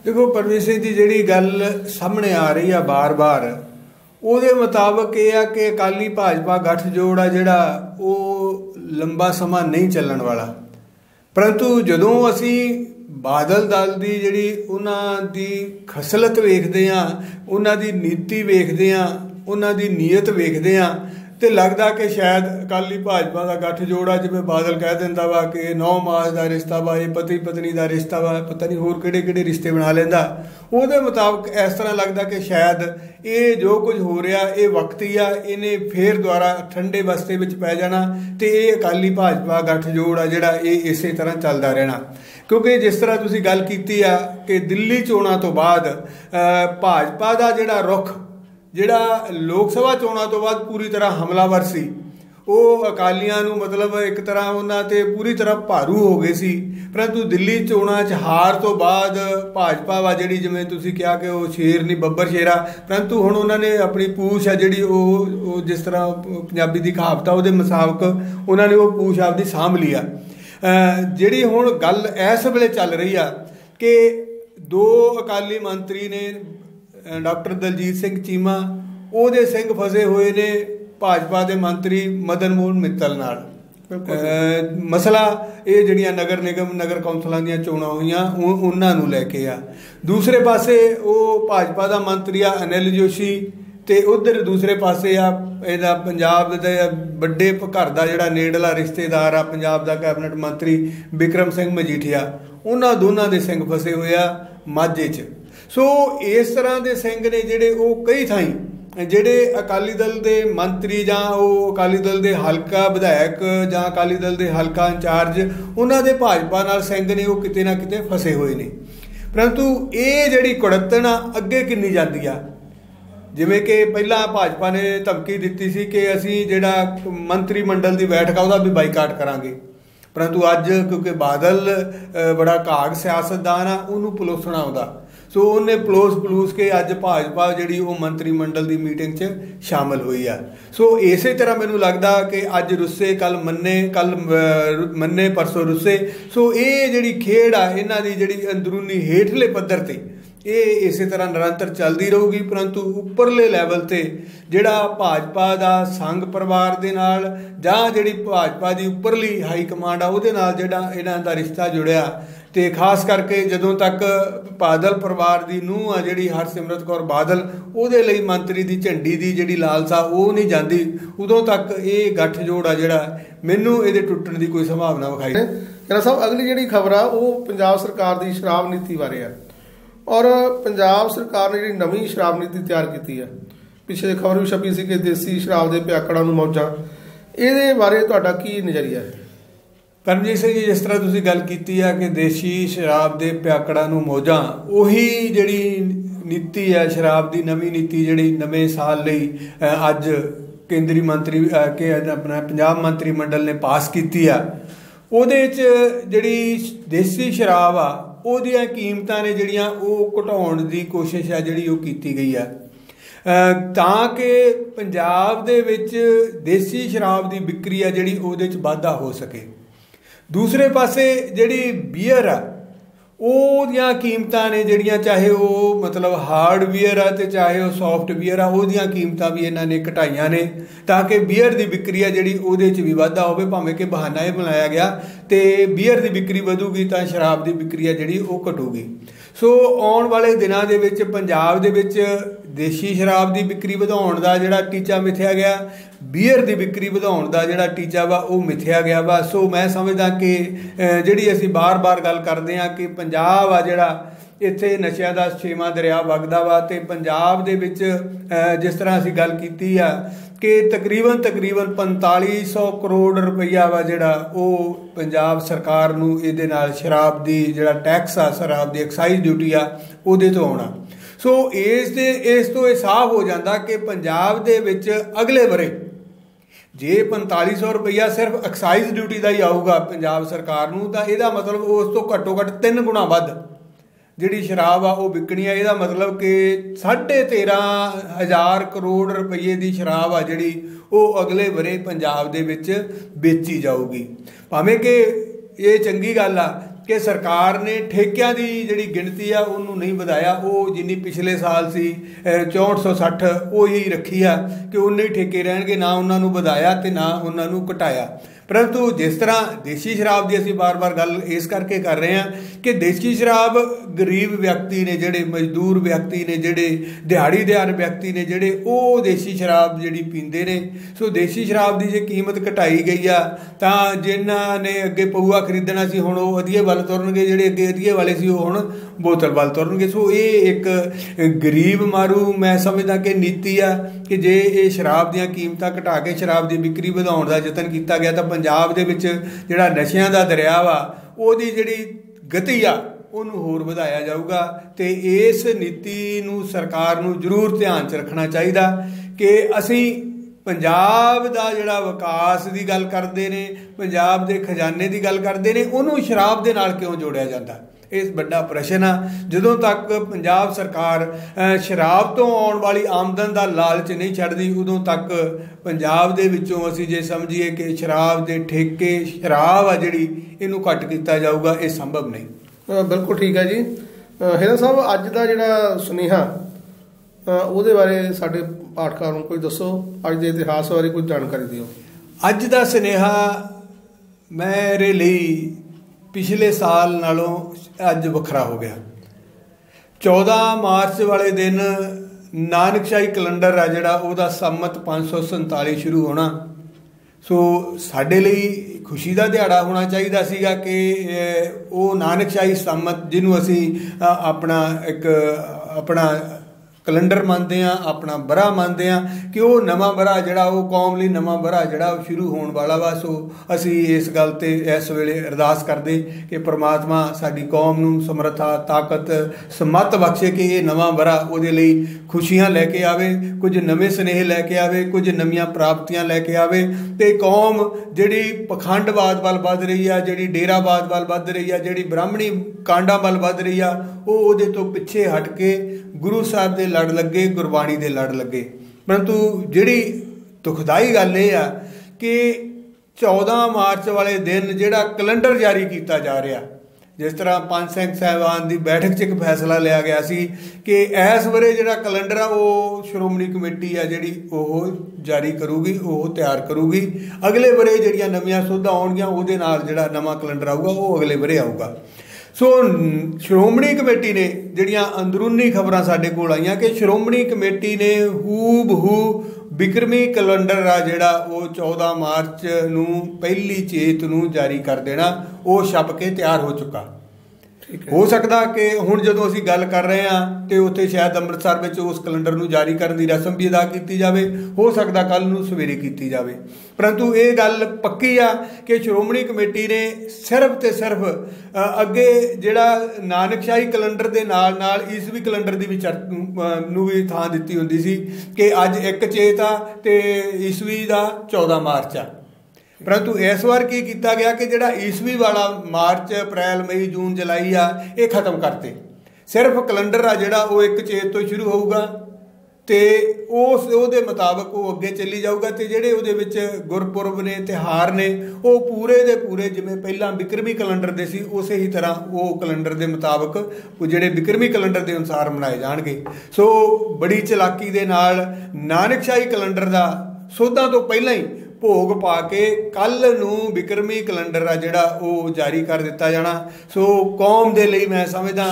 ਦੇਖੋ, ਪਰਮੇਸ਼ਰ ਸਿੰਘ ਦੀ ਜਿਹੜੀ ਗੱਲ ਸਾਹਮਣੇ ਆ ਰਹੀ ਆ ਬਾਰ-ਬਾਰ, ਉਹਦੇ ਮੁਤਾਬਕ ਇਹ ਆ ਕਿ ਅਕਾਲੀ ਭਾਜਪਾ ਗੱਠਜੋੜ ਆ ਜਿਹੜਾ, ਉਹ ਲੰਬਾ ਸਮਾਂ ਨਹੀਂ ਚੱਲਣ ਵਾਲਾ। ਪਰੰਤੂ ਜਦੋਂ ਅਸੀਂ ਬਾਦਲ ਦਲ ਦੀ ਜਿਹੜੀ ਉਹਨਾਂ ਦੀ ਖਸਲਤ ਵੇਖਦੇ ਆ, ਉਹਨਾਂ ਦੀ ਨੀਤੀ ਵੇਖਦੇ ਆ, ਉਹਨਾਂ ਦੀ ਨੀਅਤ ਵੇਖਦੇ ਆ, ਤੇ ਲੱਗਦਾ ਕਿ ਸ਼ਾਇਦ ਅਕਾਲੀ ਭਾਜਪਾ ਦਾ ਗੱਠ ਜੋੜਾ ਜਿਵੇਂ ਬਾਦਲ ਕਹਿ ਦਿੰਦਾ ਵਾ ਕਿ ਨੌ ਮਾਸ ਦਾ ਰਿਸ਼ਤਾ ਵਾ, ਇਹ ਪਤੀ ਪਤਨੀ ਦਾ ਰਿਸ਼ਤਾ ਵਾ, ਪਤਾ ਨਹੀਂ ਹੋਰ ਕਿਹੜੇ ਕਿਹੜੇ ਰਿਸ਼ਤੇ ਬਣਾ ਲੈਂਦਾ। ਉਹਦੇ ਮੁਤਾਬਕ ਇਸ ਤਰ੍ਹਾਂ ਲੱਗਦਾ ਕਿ ਸ਼ਾਇਦ ਇਹ ਜੋ ਕੁਝ ਹੋ ਰਿਹਾ, ਇਹ ਵਕਤੀ ਆ, ਇਹਨੇ ਫੇਰ ਦੁਆਰਾ ਠੰਡੇ ਬਸਤੇ ਵਿੱਚ ਪੈ ਜਾਣਾ ਤੇ ਇਹ ਅਕਾਲੀ ਭਾਜਪਾ ਗੱਠ ਜੋੜ ਆ ਜਿਹੜਾ ਇਹ ਇਸੇ ਤਰ੍ਹਾਂ ਚੱਲਦਾ ਰਹਿਣਾ। ਕਿਉਂਕਿ ਜਿਸ ਤਰ੍ਹਾਂ ਤੁਸੀਂ ਗੱਲ ਕੀਤੀ ਆ ਕਿ ਦਿੱਲੀ ਚੋਣਾਂ ਤੋਂ ਬਾਅਦ ਭਾਜਪਾ ਦਾ ਜਿਹੜਾ ਰੁਖ, ਜਿਹੜਾ ਲੋਕ ਸਭਾ ਚੋਣਾਂ ਤੋਂ ਬਾਅਦ ਪੂਰੀ ਤਰ੍ਹਾਂ ਹਮਲਾਵਰ ਸੀ, ਉਹ ਅਕਾਲੀਆਂ ਨੂੰ ਮਤਲਬ ਇੱਕ ਤਰ੍ਹਾਂ ਉਹਨਾਂ ਤੇ ਪੂਰੀ ਤਰ੍ਹਾਂ ਭਾਰੂ ਹੋ ਗਏ ਸੀ। ਪਰੰਤੂ ਦਿੱਲੀ ਚੋਣਾਂ 'ਚ ਹਾਰ ਤੋਂ ਬਾਅਦ ਭਾਜਪਾ ਵਾ ਜਿਹੜੀ ਜਿਵੇਂ ਤੁਸੀਂ ਕਿਹਾ ਕਿ ਉਹ ਸ਼ੇਰ ਨਹੀਂ ਬੱਬਰ ਸ਼ੇਰਾ, ਪਰੰਤੂ ਹੁਣ ਉਹਨਾਂ ਨੇ ਆਪਣੀ ਪੂਛ ਆ ਜਿਹੜੀ ਉਹ ਉਹ ਜਿਸ ਤਰ੍ਹਾਂ ਪੰਜਾਬੀ ਦੀ ਕਹਾਵਤ ਆ ਉਹਦੇ ਮੁਸਾਬਕ ਉਹਨਾਂ ਨੇ ਉਹ ਪੂਛ ਆਪਦੀ ਸਾਂਭ ਲਿਆ ਜਿਹੜੀ ਹੁਣ ਗੱਲ ਇਸ ਵੇਲੇ ਚੱਲ ਰਹੀ ਆ ਕਿ ਦੋ ਅਕਾਲੀ ਮੰਤਰੀ ਨੇ ਡਾਕਟਰ ਦਲਜੀਤ ਸਿੰਘ ਚੀਮਾ ਉਹਦੇ ਸਿੰਘ ਫਸੇ ਹੋਏ ਨੇ ਭਾਜਪਾ ਦੇ ਮੰਤਰੀ ਮਦਨ ਮੋਹਨ ਮਿੱਤਲ ਨਾਲ। ਮਸਲਾ ਇਹ ਜਿਹੜੀਆਂ ਨਗਰ ਨਿਗਮ ਨਗਰ ਕੌਂਸਲਾਂ ਦੀਆਂ ਚੋਣਾਂ ਹੋਈਆਂ ਉਹਨਾਂ ਨੂੰ ਲੈ ਕੇ ਆ। ਦੂਸਰੇ ਪਾਸੇ ਉਹ ਭਾਜਪਾ ਦਾ ਮੰਤਰੀ ਆ ਅਨਿਲ ਜੋਸ਼ੀ ਤੇ ਉਧਰ ਦੂਸਰੇ ਪਾਸੇ ਆ, ਇਹਦਾ ਪੰਜਾਬ ਦੇ ਵੱਡੇ ਘਰ ਦਾ ਜਿਹੜਾ ਨੇੜਲਾ ਰਿਸ਼ਤੇਦਾਰ ਆ, ਪੰਜਾਬ ਦਾ ਕੈਬਨਿਟ ਮੰਤਰੀ ਵਿਕਰਮ ਸਿੰਘ ਮਜੀਠੀਆ, ਉਹਨਾਂ ਦੋਨਾਂ ਦੇ ਸਿੰਘ ਫਸੇ ਹੋਏ ਆ ਮਾਝੇ 'ਚ। ਸੋ ਇਸ ਤਰ੍ਹਾਂ ਦੇ ਸਿੰਘ ਨੇ ਜਿਹੜੇ ਉਹ ਕਈ ਥਾਈਂ, ਜਿਹੜੇ ਅਕਾਲੀ ਦਲ ਦੇ ਮੰਤਰੀ ਜਾਂ ਉਹ ਅਕਾਲੀ ਦਲ ਦੇ ਹਲਕਾ ਵਿਧਾਇਕ ਜਾਂ ਅਕਾਲੀ ਦਲ ਦੇ ਹਲਕਾ ਇੰਚਾਰਜ, ਉਹਨਾਂ ਦੇ ਭਾਜਪਾ ਨਾਲ ਸਿੰਘ ਨੇ ਉਹ ਕਿਤੇ ਨਾ ਕਿਤੇ ਫਸੇ ਹੋਏ ਨੇ। ਪਰੰਤੂ ਇਹ ਜਿਹੜੀ ਕੁੜਤਣ ਅੱਗੇ ਕਿੰਨੀ ਜਾਂਦੀ ਆ? ਜਿਵੇਂ ਕਿ ਪਹਿਲਾਂ ਭਾਜਪਾ ਨੇ ਧਮਕੀ ਦਿੱਤੀ ਸੀ ਕਿ ਅਸੀਂ ਜਿਹੜਾ ਮੰਤਰੀ ਮੰਡਲ ਦੀ ਬੈਠਕ ਆ, ਉਹਦਾ ਵੀ ਬਾਈਕਾਟ ਕਰਾਂਗੇ। ਪਰੰਤੂ ਅੱਜ ਕਿਉਂਕਿ ਬਾਦਲ ਬੜਾ ਘਾਗ ਸਿਆਸਤਦਾਨ ਆ, ਉਹਨੂੰ ਪਲੋਸਣਾ ਆਉਂਦਾ। ਸੋ ਉਹਨੇ ਪਲੋਸ ਪਲੂਸ ਕੇ ਅੱਜ ਭਾਜਪਾ ਜਿਹੜੀ ਉਹ ਮੰਤਰੀ ਮੰਡਲ ਦੀ ਮੀਟਿੰਗ 'ਚ ਸ਼ਾਮਲ ਹੋਈ ਆ। ਸੋ ਇਸੇ ਤਰ੍ਹਾਂ ਮੈਨੂੰ ਲੱਗਦਾ ਕਿ ਅੱਜ ਰੁੱਸੇ ਕੱਲ ਮੰਨੇ ਕੱਲ ਮੰਨੇ, ਪਰਸੋਂ ਰੁੱਸੇ। ਸੋ ਇਹ ਜਿਹੜੀ ਖੇਡ ਆ, ਇਹਨਾਂ ਦੀ ਜਿਹੜੀ ਅੰਦਰੂਨੀ ਹੇਠਲੇ ਪੱਧਰ ਤੇ ਇਹ ਇਸੇ ਤਰ੍ਹਾਂ ਨਿਰੰਤਰ ਚੱਲਦੀ ਰਹੂਗੀ, ਪਰੰਤੂ ਉੱਪਰਲੇ ਲੈਵਲ ਤੇ ਜਿਹੜਾ ਭਾਜਪਾ ਦਾ ਸੰਘ ਪਰਿਵਾਰ ਦੇ ਨਾਲ ਜਾਂ ਜਿਹੜੀ ਭਾਜਪਾ ਦੀ ਉੱਪਰਲੀ ਹਾਈ ਕਮਾਂਡ ਆ, ਉਹਦੇ ਨਾਲ ਜਿਹੜਾ ਇਹਨਾਂ ਦਾ ਰਿਸ਼ਤਾ ਜੁੜਿਆ ਤੇ ਖਾਸ ਕਰਕੇ ਜਦੋਂ ਤੱਕ ਬਾਦਲ ਪਰਿਵਾਰ ਦੀ ਨੂੰਹ ਆ ਜਿਹੜੀ ਹਰਸਿਮਰਤ ਕੌਰ ਬਾਦਲ, ਉਹਦੇ ਲਈ ਮੰਤਰੀ ਦੀ ਝੰਡੀ ਦੀ ਜਿਹੜੀ ਲਾਲਸਾ ਉਹ ਨਹੀਂ ਜਾਂਦੀ। ਉਦੋਂ ਤੱਕ ਇਹ ਗੱਠਜੋੜ ਆ ਜਿਹੜਾ, ਮੈਨੂੰ ਇਹਦੇ ਟੁੱਟਣ ਦੀ ਕੋਈ ਸੰਭਾਵਨਾ ਵਿਖਾਈ ਜਰਾ ਸਾਹਿਬ, ਅਗਲੀ ਜਿਹੜੀ ਖਬਰ ਆ, ਉਹ ਪੰਜਾਬ ਸਰਕਾਰ ਦੀ ਸ਼ਰਾਬ ਨੀਤੀ ਬਾਰੇ ਆ। ਔਰ ਪੰਜਾਬ ਸਰਕਾਰ ਨੇ ਜਿਹੜੀ ਨਵੀਂ ਸ਼ਰਾਬ ਨੀਤੀ ਤਿਆਰ ਕੀਤੀ ਹੈ ਪਿਛਲੇ ਖਬਰ ਵੀ ਛਪੀ ਸੀ ਕਿ ਦੇਸੀ ਸ਼ਰਾਬ ਦੇ ਪਿਆਕੜਾਂ ਨੂੰ ਮੌਜਾਂ, ਇਹਦੇ ਬਾਰੇ ਤੁਹਾਡਾ ਕੀ ਨਜ਼ਰੀਆ ਹੈ? ਪਰਮਜੀਤ ਸਿੰਘ ਜੀ, ਜਿਸ ਤਰ੍ਹਾਂ ਤੁਸੀਂ ਗੱਲ ਕੀਤੀ ਆ ਕਿ ਦੇਸ਼ੀ ਸ਼ਰਾਬ ਦੇ ਪਿਆਕੜਾਂ ਨੂੰ ਮੌਜਾਂ, ਉਹੀ ਜਿਹੜੀ ਨੀਤੀ ਹੈ, ਸ਼ਰਾਬ ਦੀ ਨਵੀਂ ਨੀਤੀ ਜਿਹੜੀ ਨਵੇਂ ਸਾਲ ਲਈ ਅੱਜ ਕੇਂਦਰੀ ਮੰਤਰੀ ਕੇ ਆਪਣਾ ਪੰਜਾਬ ਮੰਤਰੀ ਮੰਡਲ ਨੇ ਪਾਸ ਕੀਤੀ ਆ ਉਹਦੇ 'ਚ ਜਿਹੜੀ ਦੇਸੀ ਸ਼ਰਾਬ ਆ, ਉਹਦੀਆਂ ਕੀਮਤਾਂ ਨੇ ਜਿਹੜੀਆਂ ਉਹ ਘਟਾਉਣ ਦੀ ਕੋਸ਼ਿਸ਼ ਆ ਜਿਹੜੀ ਉਹ ਕੀਤੀ ਗਈ ਆ। ਤਾਂ ਕਿ ਪੰਜਾਬ ਦੇ ਵਿੱਚ ਦੇਸੀ ਸ਼ਰਾਬ ਦੀ ਵਿਕਰੀ ਆ ਜਿਹੜੀ ਉਹਦੇ 'ਚ ਵਾਧਾ ਹੋ ਸਕੇ। ਦੂਸਰੇ ਪਾਸੇ ਜਿਹੜੀ ਬੀਅਰ ਆ ਉਹਦੀਆਂ ਕੀਮਤਾਂ ਨੇ ਜਿਹੜੀਆਂ, ਚਾਹੇ ਉਹ ਮਤਲਬ ਹਾਰਡਵੇਅਰ ਆ ਤੇ ਚਾਹੇ ਉਹ ਸੌਫਟਵੇਅਰ ਆ, ਉਹਦੀਆਂ ਕੀਮਤਾਂ ਵੀ ਇਹਨਾਂ ਨੇ ਘਟਾਈਆਂ ਨੇ, ਤਾਂ ਕਿ ਬੀਅਰ ਦੀ ਵਿਕਰੀ ਆ ਜਿਹੜੀ ਉਹਦੇ 'ਚ ਵੀ ਵਾਧਾ ਹੋਵੇ, ਭਾਵੇਂ ਕਿ ਬਹਾਨਾ ਇਹ ਬਣਾਇਆ ਗਿਆ ਤੇ ਬੀਅਰ ਦੀ ਵਿਕਰੀ ਵਧੂਗੀ ਤਾਂ ਸ਼ਰਾਬ ਦੀ ਵਿਕਰੀ ਆ ਜਿਹੜੀ ਉਹ ਘਟੂਗੀ। ਸੋ ਆਉਣ ਵਾਲੇ ਦਿਨਾਂ ਦੇ ਵਿੱਚ ਪੰਜਾਬ ਦੇ ਵਿੱਚ ਦੇਸ਼ੀ ਸ਼ਰਾਬ ਦੀ ਵਿਕਰੀ ਵਧਾਉਣ ਦਾ ਜਿਹੜਾ ਟੀਚਾ ਮਿਥਿਆ ਗਿਆ ਬੀਅਰ ਦੀ ਵਿਕਰੀ ਵਧਾਉਣ ਦਾ ਜਿਹੜਾ ਟੀਚਾ ਵਾ ਉਹ ਮਿਥਿਆ ਗਿਆ ਵਾ। ਸੋ ਮੈਂ ਸਮਝਦਾ ਕਿ ਜਿਹੜੀ ਅਸੀਂ ਬਾਰ-ਬਾਰ ਗੱਲ ਕਰਦੇ ਆ ਕਿ ਪੰਜਾਬ ਆ ਜਿਹੜਾ ਇੱਥੇ ਨਸ਼ਿਆਂ ਦਾ ਛੇਵਾਂ ਦਰਿਆ ਵਗਦਾ ਵਾ ਤੇ ਪੰਜਾਬ ਦੇ ਵਿੱਚ ਜਿਸ ਤਰ੍ਹਾਂ ਅਸੀਂ ਗੱਲ ਕੀਤੀ ਆ ਕਿ ਤਕਰੀਬਨ ਤਕਰੀਬਨ 4500 ਕਰੋੜ ਰੁਪਈਆ ਵਾ ਜਿਹੜਾ ਉਹ ਪੰਜਾਬ ਸਰਕਾਰ ਨੂੰ ਇਹਦੇ ਨਾਲ ਸ਼ਰਾਬ ਦੀ ਜਿਹੜਾ ਟੈਕਸ ਆ, ਸ਼ਰਾਬ ਦੀ ਐਕਸਾਈਜ਼ ਡਿਊਟੀ ਆ, ਉਹਦੇ ਤੋਂ ਆਉਣਾ। ਸੋ ਇਸ ਦੇ, ਇਸ ਤੋਂ ਇਹ ਸਾਫ਼ ਹੋ ਜਾਂਦਾ ਕਿ ਪੰਜਾਬ ਦੇ ਵਿੱਚ ਅਗਲੇ ਬਰੇ ਜੇ 4500 ਰੁਪਈਆ ਸਿਰਫ ਐਕਸਾਈਜ਼ ਡਿਊਟੀ ਦਾ ਹੀ ਆਊਗਾ ਪੰਜਾਬ ਸਰਕਾਰ ਨੂੰ, ਤਾਂ ਇਹਦਾ ਮਤਲਬ ਉਸ ਤੋਂ ਘੱਟੋ ਘੱਟ 3 ਗੁਣਾ ਵੱਧ। ਜਿਹੜੀ ਸ਼ਰਾਬ ਆ ਉਹ ਵਿਕਣੀ ਆ, ਇਹਦਾ ਮਤਲਬ ਕਿ 13500 ਕਰੋੜ ਰੁਪਏ ਦੀ ਸ਼ਰਾਬ ਆ ਜਿਹੜੀ ਉਹ ਅਗਲੇ ਬਰੇ ਪੰਜਾਬ ਦੇ ਵਿੱਚ ਵੇਚੀ ਜਾਊਗੀ। ਭਾਵੇਂ ਕਿ ਇਹ ਚੰਗੀ ਗੱਲ ਆ ਕਿ ਸਰਕਾਰ ਨੇ ਠੇਕਿਆਂ ਦੀ ਜਿਹੜੀ ਗਿਣਤੀ ਆ, ਉਹਨੂੰ ਨਹੀਂ ਵਧਾਇਆ, ਉਹ ਜਿੰਨੀ ਪਿਛਲੇ ਸਾਲ ਸੀ 6460 ਹੀ ਰੱਖੀ ਆ ਕਿ ਉਨੇ ਹੀ ਠੇਕੇ ਰਹਿਣਗੇ, ਨਾ ਉਹਨਾਂ ਨੂੰ ਵਧਾਇਆ ਤੇ ਨਾ ਉਹਨਾਂ ਨੂੰ ਘਟਾਇਆ। ਪਰੰਤੂ ਜਿਸ ਤਰ੍ਹਾਂ ਦੇਸੀ ਸ਼ਰਾਬ ਦੀ ਅਸੀਂ ਬਾਰ-ਬਾਰ ਗੱਲ ਇਸ ਕਰਕੇ ਕਰ ਰਹੇ ਹਾਂ ਕਿ ਦੇਸੀ ਸ਼ਰਾਬ ਗਰੀਬ ਵਿਅਕਤੀ ਨੇ ਜਿਹੜੇ, ਮਜ਼ਦੂਰ ਵਿਅਕਤੀ ਨੇ ਜਿਹੜੇ, ਦਿਹਾੜੀਦਾਰ ਵਿਅਕਤੀ ਨੇ ਜਿਹੜੇ, ਉਹ ਦੇਸੀ ਸ਼ਰਾਬ ਜਿਹੜੀ ਪੀਂਦੇ ਨੇ। ਸੋ ਦੇਸੀ ਸ਼ਰਾਬ ਦੀ ਜੇ ਕੀਮਤ ਘਟਾਈ ਗਈ ਆ, ਤਾਂ ਜਿਨ੍ਹਾਂ ਨੇ ਅੱਗੇ ਪਊਆ ਖਰੀਦਣਾ ਸੀ, ਹੁਣ ਉਹ ਅਧੀਏ ਵੱਲ ਤੁਰਨਗੇ, ਜਿਹੜੇ ਅੱਗੇ ਅਧੀਏ ਵਾਲੇ ਸੀ, ਉਹ ਹੁਣ ਬੋਤਲ ਵੱਲ ਤੁਰਨਗੇ। ਸੋ ਇਹ ਇੱਕ ਗਰੀਬ ਮਾਰੂ, ਮੈਂ ਸਮਝਦਾ ਕਿ ਨੀਤੀ ਆ ਕਿ ਜੇ ਇਹ ਸ਼ਰਾਬ ਦੀਆਂ ਕੀਮਤਾਂ ਘਟਾ ਕੇ ਸ਼ਰਾਬ ਦੀ ਵਿਕਰੀ ਵਧਾਉਣ ਦਾ ਯਤਨ ਕੀਤਾ ਗਿਆ, ਤਾਂ ਪੰਜਾਬ ਦੇ ਵਿੱਚ ਜਿਹੜਾ ਨਸ਼ਿਆਂ ਦਾ ਦਰਿਆ ਵਾ, ਉਹਦੀ ਜਿਹੜੀ ਗਤੀ ਆ, ਉਹਨੂੰ ਹੋਰ ਵਧਾਇਆ ਜਾਊਗਾ ਤੇ ਇਸ ਨੀਤੀ ਨੂੰ ਸਰਕਾਰ ਨੂੰ ਜ਼ਰੂਰ ਧਿਆਨ 'ਚ ਰੱਖਣਾ ਚਾਹੀਦਾ ਕਿ ਅਸੀਂ ਪੰਜਾਬ ਦਾ ਜਿਹੜਾ ਵਿਕਾਸ ਦੀ ਗੱਲ ਕਰਦੇ ਨੇ, ਪੰਜਾਬ ਦੇ ਖਜ਼ਾਨੇ ਦੀ ਗੱਲ ਕਰਦੇ ਨੇ, ਉਹਨੂੰ ਸ਼ਰਾਬ ਦੇ ਨਾਲ ਕਿਉਂ ਜੋੜਿਆ ਜਾਂਦਾ? ਇਹ ਵੱਡਾ ਪ੍ਰਸ਼ਨ ਆ। ਜਦੋਂ ਤੱਕ ਪੰਜਾਬ ਸਰਕਾਰ ਸ਼ਰਾਬ ਤੋਂ ਆਉਣ ਵਾਲੀ ਆਮਦਨ ਦਾ ਲਾਲਚ ਨਹੀਂ ਛੱਡਦੀ ਉਦੋਂ ਤੱਕ ਪੰਜਾਬ ਦੇ ਵਿੱਚੋਂ ਅਸੀਂ ਜੇ ਸਮਝੀਏ ਕਿ ਸ਼ਰਾਬ ਦੇ ਠੇਕੇ ਸ਼ਰਾਬ ਆ ਜਿਹੜੀ ਇਹਨੂੰ ਘੱਟ ਕੀਤਾ ਜਾਊਗਾ ਇਹ ਸੰਭਵ ਨਹੀਂ। ਬਿਲਕੁਲ ਠੀਕ ਹੈ ਜੀ। ਹੈਨਾ ਸਾਹਿਬ ਅੱਜ ਦਾ ਜਿਹੜਾ ਸੁਨੇਹਾ ਉਹਦੇ ਬਾਰੇ ਸਾਡੇ ਪਾਠਕਾਂ ਨੂੰ ਕੋਈ ਦੱਸੋ। ਅੱਜ ਦੇ ਇਤਿਹਾਸ ਬਾਰੇ ਕੋਈ ਜਾਣਕਾਰੀ ਦਿਓ। ਅੱਜ ਦਾ ਸੁਨੇਹਾ ਮੇਰੇ ਲਈ ਪਿਛਲੇ ਸਾਲ ਨਾਲੋਂ ਅੱਜ ਵੱਖਰਾ ਹੋ ਗਿਆ। 14 ਮਾਰਚ ਵਾਲੇ ਦਿਨ ਨਾਨਕਸ਼ਾਹੀ ਕੈਲੰਡਰ ਆ ਜਿਹੜਾ, ਉਹਦਾ ਸੰਮਤ 547 ਸ਼ੁਰੂ ਹੋਣਾ। ਸੋ ਸਾਡੇ ਲਈ ਖੁਸ਼ੀ ਦਾ ਦਿਹਾੜਾ ਹੋਣਾ ਚਾਹੀਦਾ ਸੀਗਾ ਕਿ ਉਹ ਨਾਨਕਸ਼ਾਹੀ ਸੰਮਤ ਜਿਹਨੂੰ ਅਸੀਂ ਆਪਣਾ ਇੱਕ, ਆਪਣਾ ਕੈਲੰਡਰ ਮੰਨਦੇ ਆ ਆਪਣਾ ਬਰਾ ਮੰਨਦੇ ਆ ਕਿ ਉਹ ਨਵਾਂ ਬਰਾ ਜਿਹੜਾ ਉਹ ਕੌਮ ਲਈ ਨਵਾਂ ਬਰਾ ਜਿਹੜਾ ਉਹ ਸ਼ੁਰੂ ਹੋਣ ਵਾਲਾ ਵਾ। ਸੋ ਅਸੀਂ ਇਸ ਗੱਲ ਤੇ ਇਸ ਵੇਲੇ ਅਰਦਾਸ ਕਰਦੇ ਕਿ ਪ੍ਰਮਾਤਮਾ ਸਾਡੀ ਕੌਮ ਨੂੰ ਸਮਰੱਥਾ, ਤਾਕਤ, ਸਮਤ ਬਖਸ਼ੇ ਕਿ ਇਹ ਨਵਾਂ ਬਰਾ ਉਹਦੇ ਲਈ ਖੁਸ਼ੀਆਂ ਲੈ ਕੇ ਆਵੇ, ਕੁਝ ਨਵੇਂ ਸਨੇਹ ਲੈ ਕੇ ਆਵੇ, ਕੁਝ ਨਵੀਆਂ ਪ੍ਰਾਪਤੀਆਂ ਲੈ ਕੇ ਆਵੇ। ਤੇ ਕੌਮ ਜਿਹੜੀ ਪਖੰਡਵਾਦ ਵੱਲ ਵੱਧ ਰਹੀ ਆ, ਜਿਹੜੀ ਡੇਰਾਵਾਦ ਵੱਲ ਵੱਧ ਰਹੀ ਆ, ਜਿਹੜੀ ਬ੍ਰਾਹਮਣੀ ਕਾਂਡਾ ਵੱਲ ਵੱਧ ਰਹੀ ਆ, ਉਹ ਉਹਦੇ ਤੋਂ ਪਿੱਛੇ ਹਟ ਕੇ ਗੁਰੂ ਸਾਹਿਬ ਦੇ ਲੜ ਲੱਗੇ, ਗੁਰਬਾਣੀ ਦੇ ਲੜ ਲੱਗੇ। ਪਰੰਤੂ ਜਿਹੜੀ ਦੁਖਦਾਈ ਗੱਲ ਇਹ ਆ ਕਿ 14 ਮਾਰਚ ਵਾਲੇ ਦਿਨ ਜਿਹੜਾ ਕੈਲੰਡਰ ਜਾਰੀ ਕੀਤਾ ਜਾ ਰਿਹਾ, ਜਿਸ ਤਰ੍ਹਾਂ ਪੰਜ ਸਿੰਘ ਸਾਹਿਬਾਨ ਦੀ ਬੈਠਕ 'ਚ ਇੱਕ ਫੈਸਲਾ ਲਿਆ ਗਿਆ ਸੀ ਕਿ ਇਸ ਵਰੇ ਜਿਹੜਾ ਕੈਲੰਡਰ ਆ, ਉਹ ਸ਼੍ਰੋਮਣੀ ਕਮੇਟੀ ਆ ਜਿਹੜੀ ਉਹ ਜਾਰੀ ਕਰੂਗੀ, ਉਹ ਤਿਆਰ ਕਰੂਗੀ। ਅਗਲੇ ਵਰੇ ਜਿਹੜੀਆਂ ਨਵੀਆਂ ਸੋਧਾਂ ਆਉਣਗੀਆਂ, ਉਹਦੇ ਨਾਲ ਜਿਹੜਾ ਨਵਾਂ ਕੈਲੰਡਰ ਆਊਗਾ, ਉਹ ਅਗਲੇ ਵਰੇ ਆਊਗਾ। ਸੋ ਸ਼੍ਰੋਮਣੀ ਕਮੇਟੀ ਨੇ ਜਿਹੜੀਆਂ ਅੰਦਰੂਨੀ ਖਬਰਾਂ ਸਾਡੇ ਕੋਲ ਆਈਆਂ ਕਿ ਸ਼੍ਰੋਮਣੀ ਕਮੇਟੀ ਨੇ ਹੂਬ ਹੂ ਬਿਕਰਮੀ ਕੈਲੰਡਰ ਆ ਜਿਹੜਾ ਉਹ 14 ਮਾਰਚ ਨੂੰ ਪਹਿਲੀ ਚੇਤ ਨੂੰ ਜਾਰੀ ਕਰ ਦੇਣਾ, ਉਹ ਛਪ ਕੇ ਤਿਆਰ ਹੋ ਚੁੱਕਾ। ਹੋ। ਸਕਦਾ ਕਿ ਹੁਣ ਜਦੋਂ ਅਸੀਂ ਗੱਲ ਕਰ ਰਹੇ ਹਾਂ ਤੇ ਉੱਥੇ ਸ਼ਾਇਦ ਅੰਮ੍ਰਿਤਸਰ ਵਿੱਚ ਉਸ ਕੈਲੰਡਰ ਨੂੰ ਜਾਰੀ ਕਰਨ ਦੀ ਰਸਮ ਵੀ ਅਦਾ ਕੀਤੀ ਜਾਵੇ, ਹੋ ਸਕਦਾ ਕੱਲ ਨੂੰ ਸਵੇਰੇ ਕੀਤੀ ਜਾਵੇ। ਪਰੰਤੂ ਇਹ ਗੱਲ ਪੱਕੀ ਆ ਕਿ ਸ਼੍ਰੋਮਣੀ ਕਮੇਟੀ ਨੇ ਸਿਰਫ ਤੇ ਸਿਰਫ ਅੱਗੇ ਜਿਹੜਾ ਨਾਨਕਸ਼ਾਹੀ ਕੈਲੰਡਰ ਦੇ ਨਾਲ ਨਾਲ ਈਸਵੀ ਕੈਲੰਡਰ ਦੀ ਵੀ ਨੂੰ ਵੀ ਥਾਂ ਦਿੱਤੀ ਹੁੰਦੀ ਸੀ ਕਿ ਅੱਜ ਇੱਕ ਚੇਤ ਆ ਤੇ ਈਸਵੀ ਦਾ 14 ਮਾਰਚ ਆ। ਪਰੰਤੂ ਇਸ ਵਾਰ ਕੀ ਕੀਤਾ ਗਿਆ ਕਿ ਜਿਹੜਾ ਈਸਵੀ ਵਾਲਾ ਮਾਰਚ, ਅਪ੍ਰੈਲ, ਮਈ, ਜੂਨ, ਜੁਲਾਈ ਆ, ਇਹ ਖਤਮ ਕਰਤੇ। ਸਿਰਫ ਕੈਲੰਡਰ ਆ ਜਿਹੜਾ, ਉਹ ਇੱਕ ਚੇਤ ਤੋਂ ਸ਼ੁਰੂ ਹੋਊਗਾ ਤੇ ਉਸ, ਉਹਦੇ ਮੁਤਾਬਕ ਉਹ ਅੱਗੇ ਚੱਲੀ ਜਾਊਗਾ ਤੇ ਜਿਹੜੇ ਉਹਦੇ ਵਿੱਚ ਗੁਰਪੁਰਬ ਨੇ ਤਿਹਾਰ ਨੇ, ਉਹ ਪੂਰੇ ਦੇ ਪੂਰੇ ਜਿਵੇਂ ਪਹਿਲਾਂ ਬਿਕਰਮੀ ਕੈਲੰਡਰ ਦੇ ਸੀ, ਉਸੇ ਹੀ ਤਰ੍ਹਾਂ ਉਹ ਕੈਲੰਡਰ ਦੇ ਮੁਤਾਬਕ ਉਹ ਜਿਹੜੇ ਵਿਕਰਮੀ ਕੈਲੰਡਰ ਦੇ ਅਨੁਸਾਰ ਮਨਾਏ ਜਾਣਗੇ। ਸੋ ਬੜੀ ਚਲਾਕੀ ਦੇ ਨਾਲ ਨਾਨਕਸ਼ਾਹੀ ਕੈਲੰਡਰ ਦਾ ਸੋਧਾਂ ਤੋਂ ਪਹਿਲਾਂ ਹੀ ਭੋਗ ਪਾ ਕੇ ਕੱਲ ਨੂੰ ਵਿਕਰਮੀ ਕੈਲੰਡਰ ਆ ਜਿਹੜਾ ਉਹ ਜਾਰੀ ਕਰ ਦਿੱਤਾ ਜਾਣਾ। ਸੋ ਕੌਮ ਦੇ ਲਈ ਮੈਂ ਸਮਝਦਾ